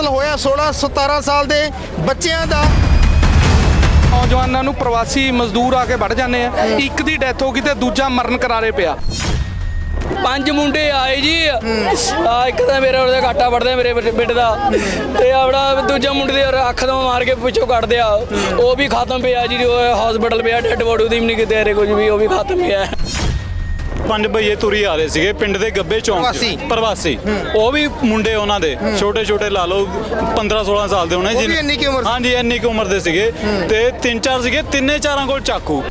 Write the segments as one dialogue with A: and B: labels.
A: ਕਤਲ ਹੋਇਆ 16 17 ਸਾਲ ਦੇ ਬੱਚਿਆਂ ਦਾ।
B: ਨੌਜਵਾਨਾਂ ਨੂੰ ਪ੍ਰਵਾਸੀ ਮਜ਼ਦੂਰ ਆ ਕੇ ਵੱਢ ਜਾਂਦੇ ਆ। ਇੱਕ ਦੀ ਡੈਥ ਹੋ ਗਈ ਤੇ ਦੂਜਾ ਮਰਨ ਕਰਾਰੇ ਪਿਆ।
C: ਪੰਜ ਮੁੰਡੇ ਆਏ ਜੀ। ਆ ਇੱਕ ਤਾਂ ਮੇਰੇ ਉਹਦੇ ਘਾਟਾ ਵੜਦੇ ਮੇਰੇ ਬੇਟੇ ਦਾ। ਤੇ ਆਪਣਾ ਦੂਜਾ ਮੁੰਡੇ ਦੇ ਅੱਖ ਤੋਂ ਮਾਰ ਕੇ ਪਿੱਛੋਂ ਕੱਢਦੇ ਆ। ਉਹ ਵੀ ਖਤਮ ਪਿਆ ਜੀ ਉਹ ਹਸਪੀਟਲ ਪਿਆ ਡੈਡ ਬੋਡੀ ਦੀ ਵੀ ਨਹੀਂ ਕਿਤੇ ਰੇ ਕੁਝ ਵੀ ਉਹ ਵੀ ਖਤਮ ਪਿਆ।
D: ਪੰਜ ਭਈਏ ਤੁਰੀ ਆ ਰਹੇ ਸੀਗੇ ਪਿੰਡ ਦੇ ਗੱਬੇ ਚੌਂਕ 'ਚ।
A: ਪ੍ਰਵਾਸੀ।
D: ਪ੍ਰਵਾਸੀ। ਉਹ ਵੀ ਮੁੰਡੇ ਉਹਨਾਂ ਦੇ। ਛੋਟੇ ਛੋਟੇ ਲਾ ਲਓ 15 16 ਸਾਲ ਦੇ ਹੋਣੇ
A: ਉਹ ਵੀ ਇੰਨੀ ਕੁ ਉਮਰ ਸੀ?
D: ਹਾਂਜੀ ਇੰਨੀ ਕੁ ਉਮਰ ਦੇ ਸੀਗੇ। ਤੇ ਤਿੰਨ ਚਾਰ ਸੀਗੇ ਤਿੰਨੇ ਚਾਰਾਂ ਕੋਲ ਚਾਕੂ।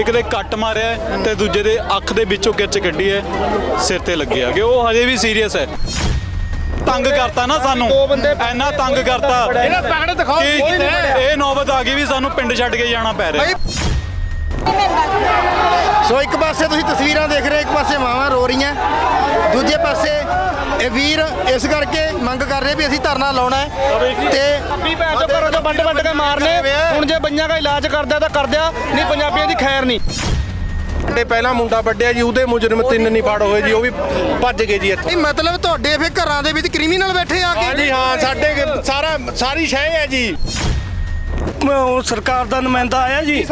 D: ਇੱਕ ਦੇ ਕੱਟ ਮਾਰਿਆ ਹੈ ਤੇ ਦੂਜੇ ਦੇ ਅੱਖ ਦੇ ਵਿੱਚੋਂ ਕਿਰਚ ਕੱਢੀ ਹੈ ਸਿਰ ਤੇ ਲੱਗਿਆ ਕਿ ਉਹ ਹਜੇ ਵੀ ਸੀਰੀਅਸ ਹੈ। ਤੰਗ ਕਰਤਾ ਨਾ ਸਾਨੂੰ। ਇੰਨਾ ਤੰਗ ਕਰਤਾ।
A: ਇਹਨਾਂ ਤਗੜੇ ਦਿਖਾਓ
D: ਕਿ ਇਹ ਨੌਬਤ ਆ ਗਈ ਵੀ ਸਾਨੂੰ ਪਿੰਡ ਛੱਡ ਕੇ ਜਾਣਾ ਪੈ ਰਿਹਾ।
A: ਭਾਈ ਸੋ ਇੱਕ ਪਾਸੇ ਤੁਸੀਂ ਤਸਵੀਰਾਂ ਦੇਖ ਰਹੇ ਇੱਕ ਪਾਸੇ ਮਾਵਾਂ ਰੋ ਰਹੀਆਂ। ਦੂਜੇ ਪਾਸੇ ਇਹ ਵੀਰ ਇਸ ਕਰਕੇ ਮੰਗ ਕਰ ਰਹੇ ਵੀ ਅਸੀਂ ਧਰਨਾ ਲਾਉਣਾ ਹੈ ਤੇ
B: ਵੀ ਭੈਣ ਚੋ ਘਰੋਂ ਚੋਂ ਵੱਡ ਵੱਡ ਕੇ ਮਾਰਨੇ ਹੁਣ ਜੇ ਬੰਜਾਂ ਦਾ ਇਲਾਜ ਕਰਦਾ ਤਾਂ ਕਰਦਿਆ ਨਹੀਂ ਪੰਜਾਬੀਆਂ ਦੀ ਖੈਰ ਨਹੀਂ।
E: ਤੇ ਪਹਿਲਾ ਮੁੰਡਾ ਵੱਡਿਆ ਜੀ ਉਹਦੇ ਮੁਜਰਮ ਤਿੰਨ ਨਹੀਂ ਫੜ ਹੋਏ ਜੀ ਉਹ ਵੀ ਭੱਜ ਗਏ ਜੀ ਇੱਥੇ।
A: ਇਹ ਮਤਲਬ ਤੁਹਾਡੇ ਫੇ ਘਰਾਂ ਦੇ ਵਿੱਚ ਕ੍ਰਿਮੀਨਲ ਬੈਠੇ ਆ ਕੇ?
E: ਹਾਂਜੀ ਹਾਂ ਸਾਡੇ ਸਾਰਾ ਸਾਰੀ ਸ਼ਹਿ ਹੈ ਜੀ।
F: ਉਹ ਸਰਕਾਰ ਦਾ ਨੁਮਾਇੰਦਾ ਆਇਆ ਜੀ।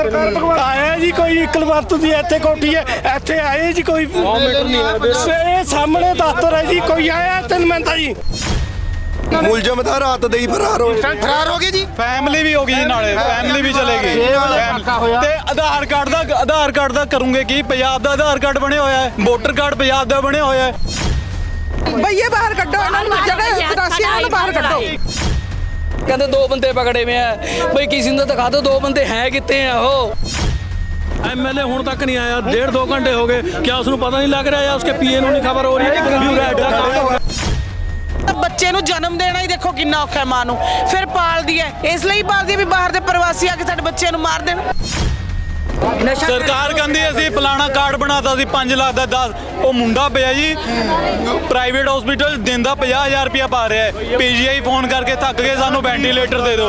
F: ਆਇਆ ਜੀ ਕੋਈ ਇਕਲਵੰਤ ਦੀ ਇੱਥੇ ਕੋਠੀ ਹੈ ਇੱਥੇ ਆਏ ਜੀ ਕੋਈ। ਇਹ ਸਾਹਮਣੇ ਦਫ਼ਤਰ ਹੈ ਜੀ ਕੋਈ ਆਇਆ ਇੱਥੇ ਨੁਮਾਇੰਦਾ ਜੀ।
E: ਮੁਲਜ਼ਮ ਤਾਂ ਰਾਤ ਦੇ ਹੀ ਫਰਾਰ ਹੋ
A: ਫਰਾਰ ਹੋ ਗਏ ਜੀ?
D: ਫੈਮਿਲੀ ਵੀ ਹੋ ਗਈ ਜੀ ਨਾਲੇ ਫੈਮਿਲੀ ਵੀ ਚਲੇ ਗਈ। ਤੇ ਆਧਾਰ ਕਾਰਡ ਦਾ ਆਧਾਰ ਕਾਰਡ ਦਾ ਕਰੂੰਗੇ ਕੀ? ਪੰਜਾਬ ਦਾ ਆਧਾਰ ਕਾਰਡ ਬਣਿਆ ਹੋਇਆ ਹੈ ਵੋਟਰ ਕਾਰਡ ਪੰਜਾਬ ਦਾ ਬਣਿਆ ਹੋਇਆ ਹੈ।
G: ਭਈਏ ਬਾਹਰ ਕੱਢੋ ਇਹਨਾਂ ਨੂੰ ਜਿਹੜੇ ਵਿਰਾਸੀਆਂ ਨੂੰ ਬਾਹਰ ਕੱਢੋ।
C: ਕਹਿੰਦੇ ਦੋ ਬੰਦੇ ਪਕੜੇ ਹੋਏ ਆ। ਬਈ ਕਿਸੇ ਨੂੰ ਤਾਂ ਦਿਖਾ ਦਿਓ ਦੋ ਬੰਦੇ ਹੈ ਕਿੱਥੇ ਆ ਉਹ?
F: ਐਮਐਲਏ ਹੁਣ ਤੱਕ ਨਹੀਂ ਆਇਆ ਡੇਢ ਦੋ ਘੰਟੇ ਹੋ ਗਏ। ਕਿਆ ਉਸ ਨੂੰ ਪਤਾ ਨਹੀਂ ਲੱਗ ਰਿਹਾ ਜਾਂ ਉਸਕੇ ਪੀਏ ਨੂੰ ਨਹੀਂ ਖਬਰ ਹੋ ਰਹੀ ਹੈ ਕੰਮ। ਹੋ ਗਿਆ
G: ਬੱਚੇ ਨੂੰ ਜਨਮ ਦੇਣਾ ਹੀ ਦੇਖੋ ਕਿੰਨਾ ਔਖਾ ਹੈ ਮਾਂ ਨੂੰ। ਫਿਰ ਪਾਲਦੀ ਹੈ। ਇਸ ਲਈ ਪਾਲਦੀ ਹੈ ਵੀ ਬਾਹਰ ਦੇ ਪ੍ਰਵਾਸੀ ਆ ਕੇ ਸਾਡੇ ਬੱਚਿਆਂ ਨੂੰ ਮਾਰ ਦੇਣ।
D: ਸਰਕਾਰ ਕਹਿੰਦੀ ਅਸੀਂ ਫਲਾਣਾ ਕਾਰਡ ਬਣਾਤਾ ਸੀ 5 ਲੱਖ ਦਾ 10 ਉਹ ਮੁੰਡਾ ਪਿਆ ਜੀ ਪ੍ਰਾਈਵੇਟ ਹਸਪੀਟਲ ਦਿੰਦਾ 50000 ਰੁਪਇਆ ਪਾ ਰਿਹਾ ਹੈ। ਪੀਜੀਆਈ ਫੋਨ ਕਰਕੇ ਥੱਕ ਗਏ ਸਾਨੂੰ ਵੈਂਟੀਲੇਟਰ ਦੇ ਦਿਓ।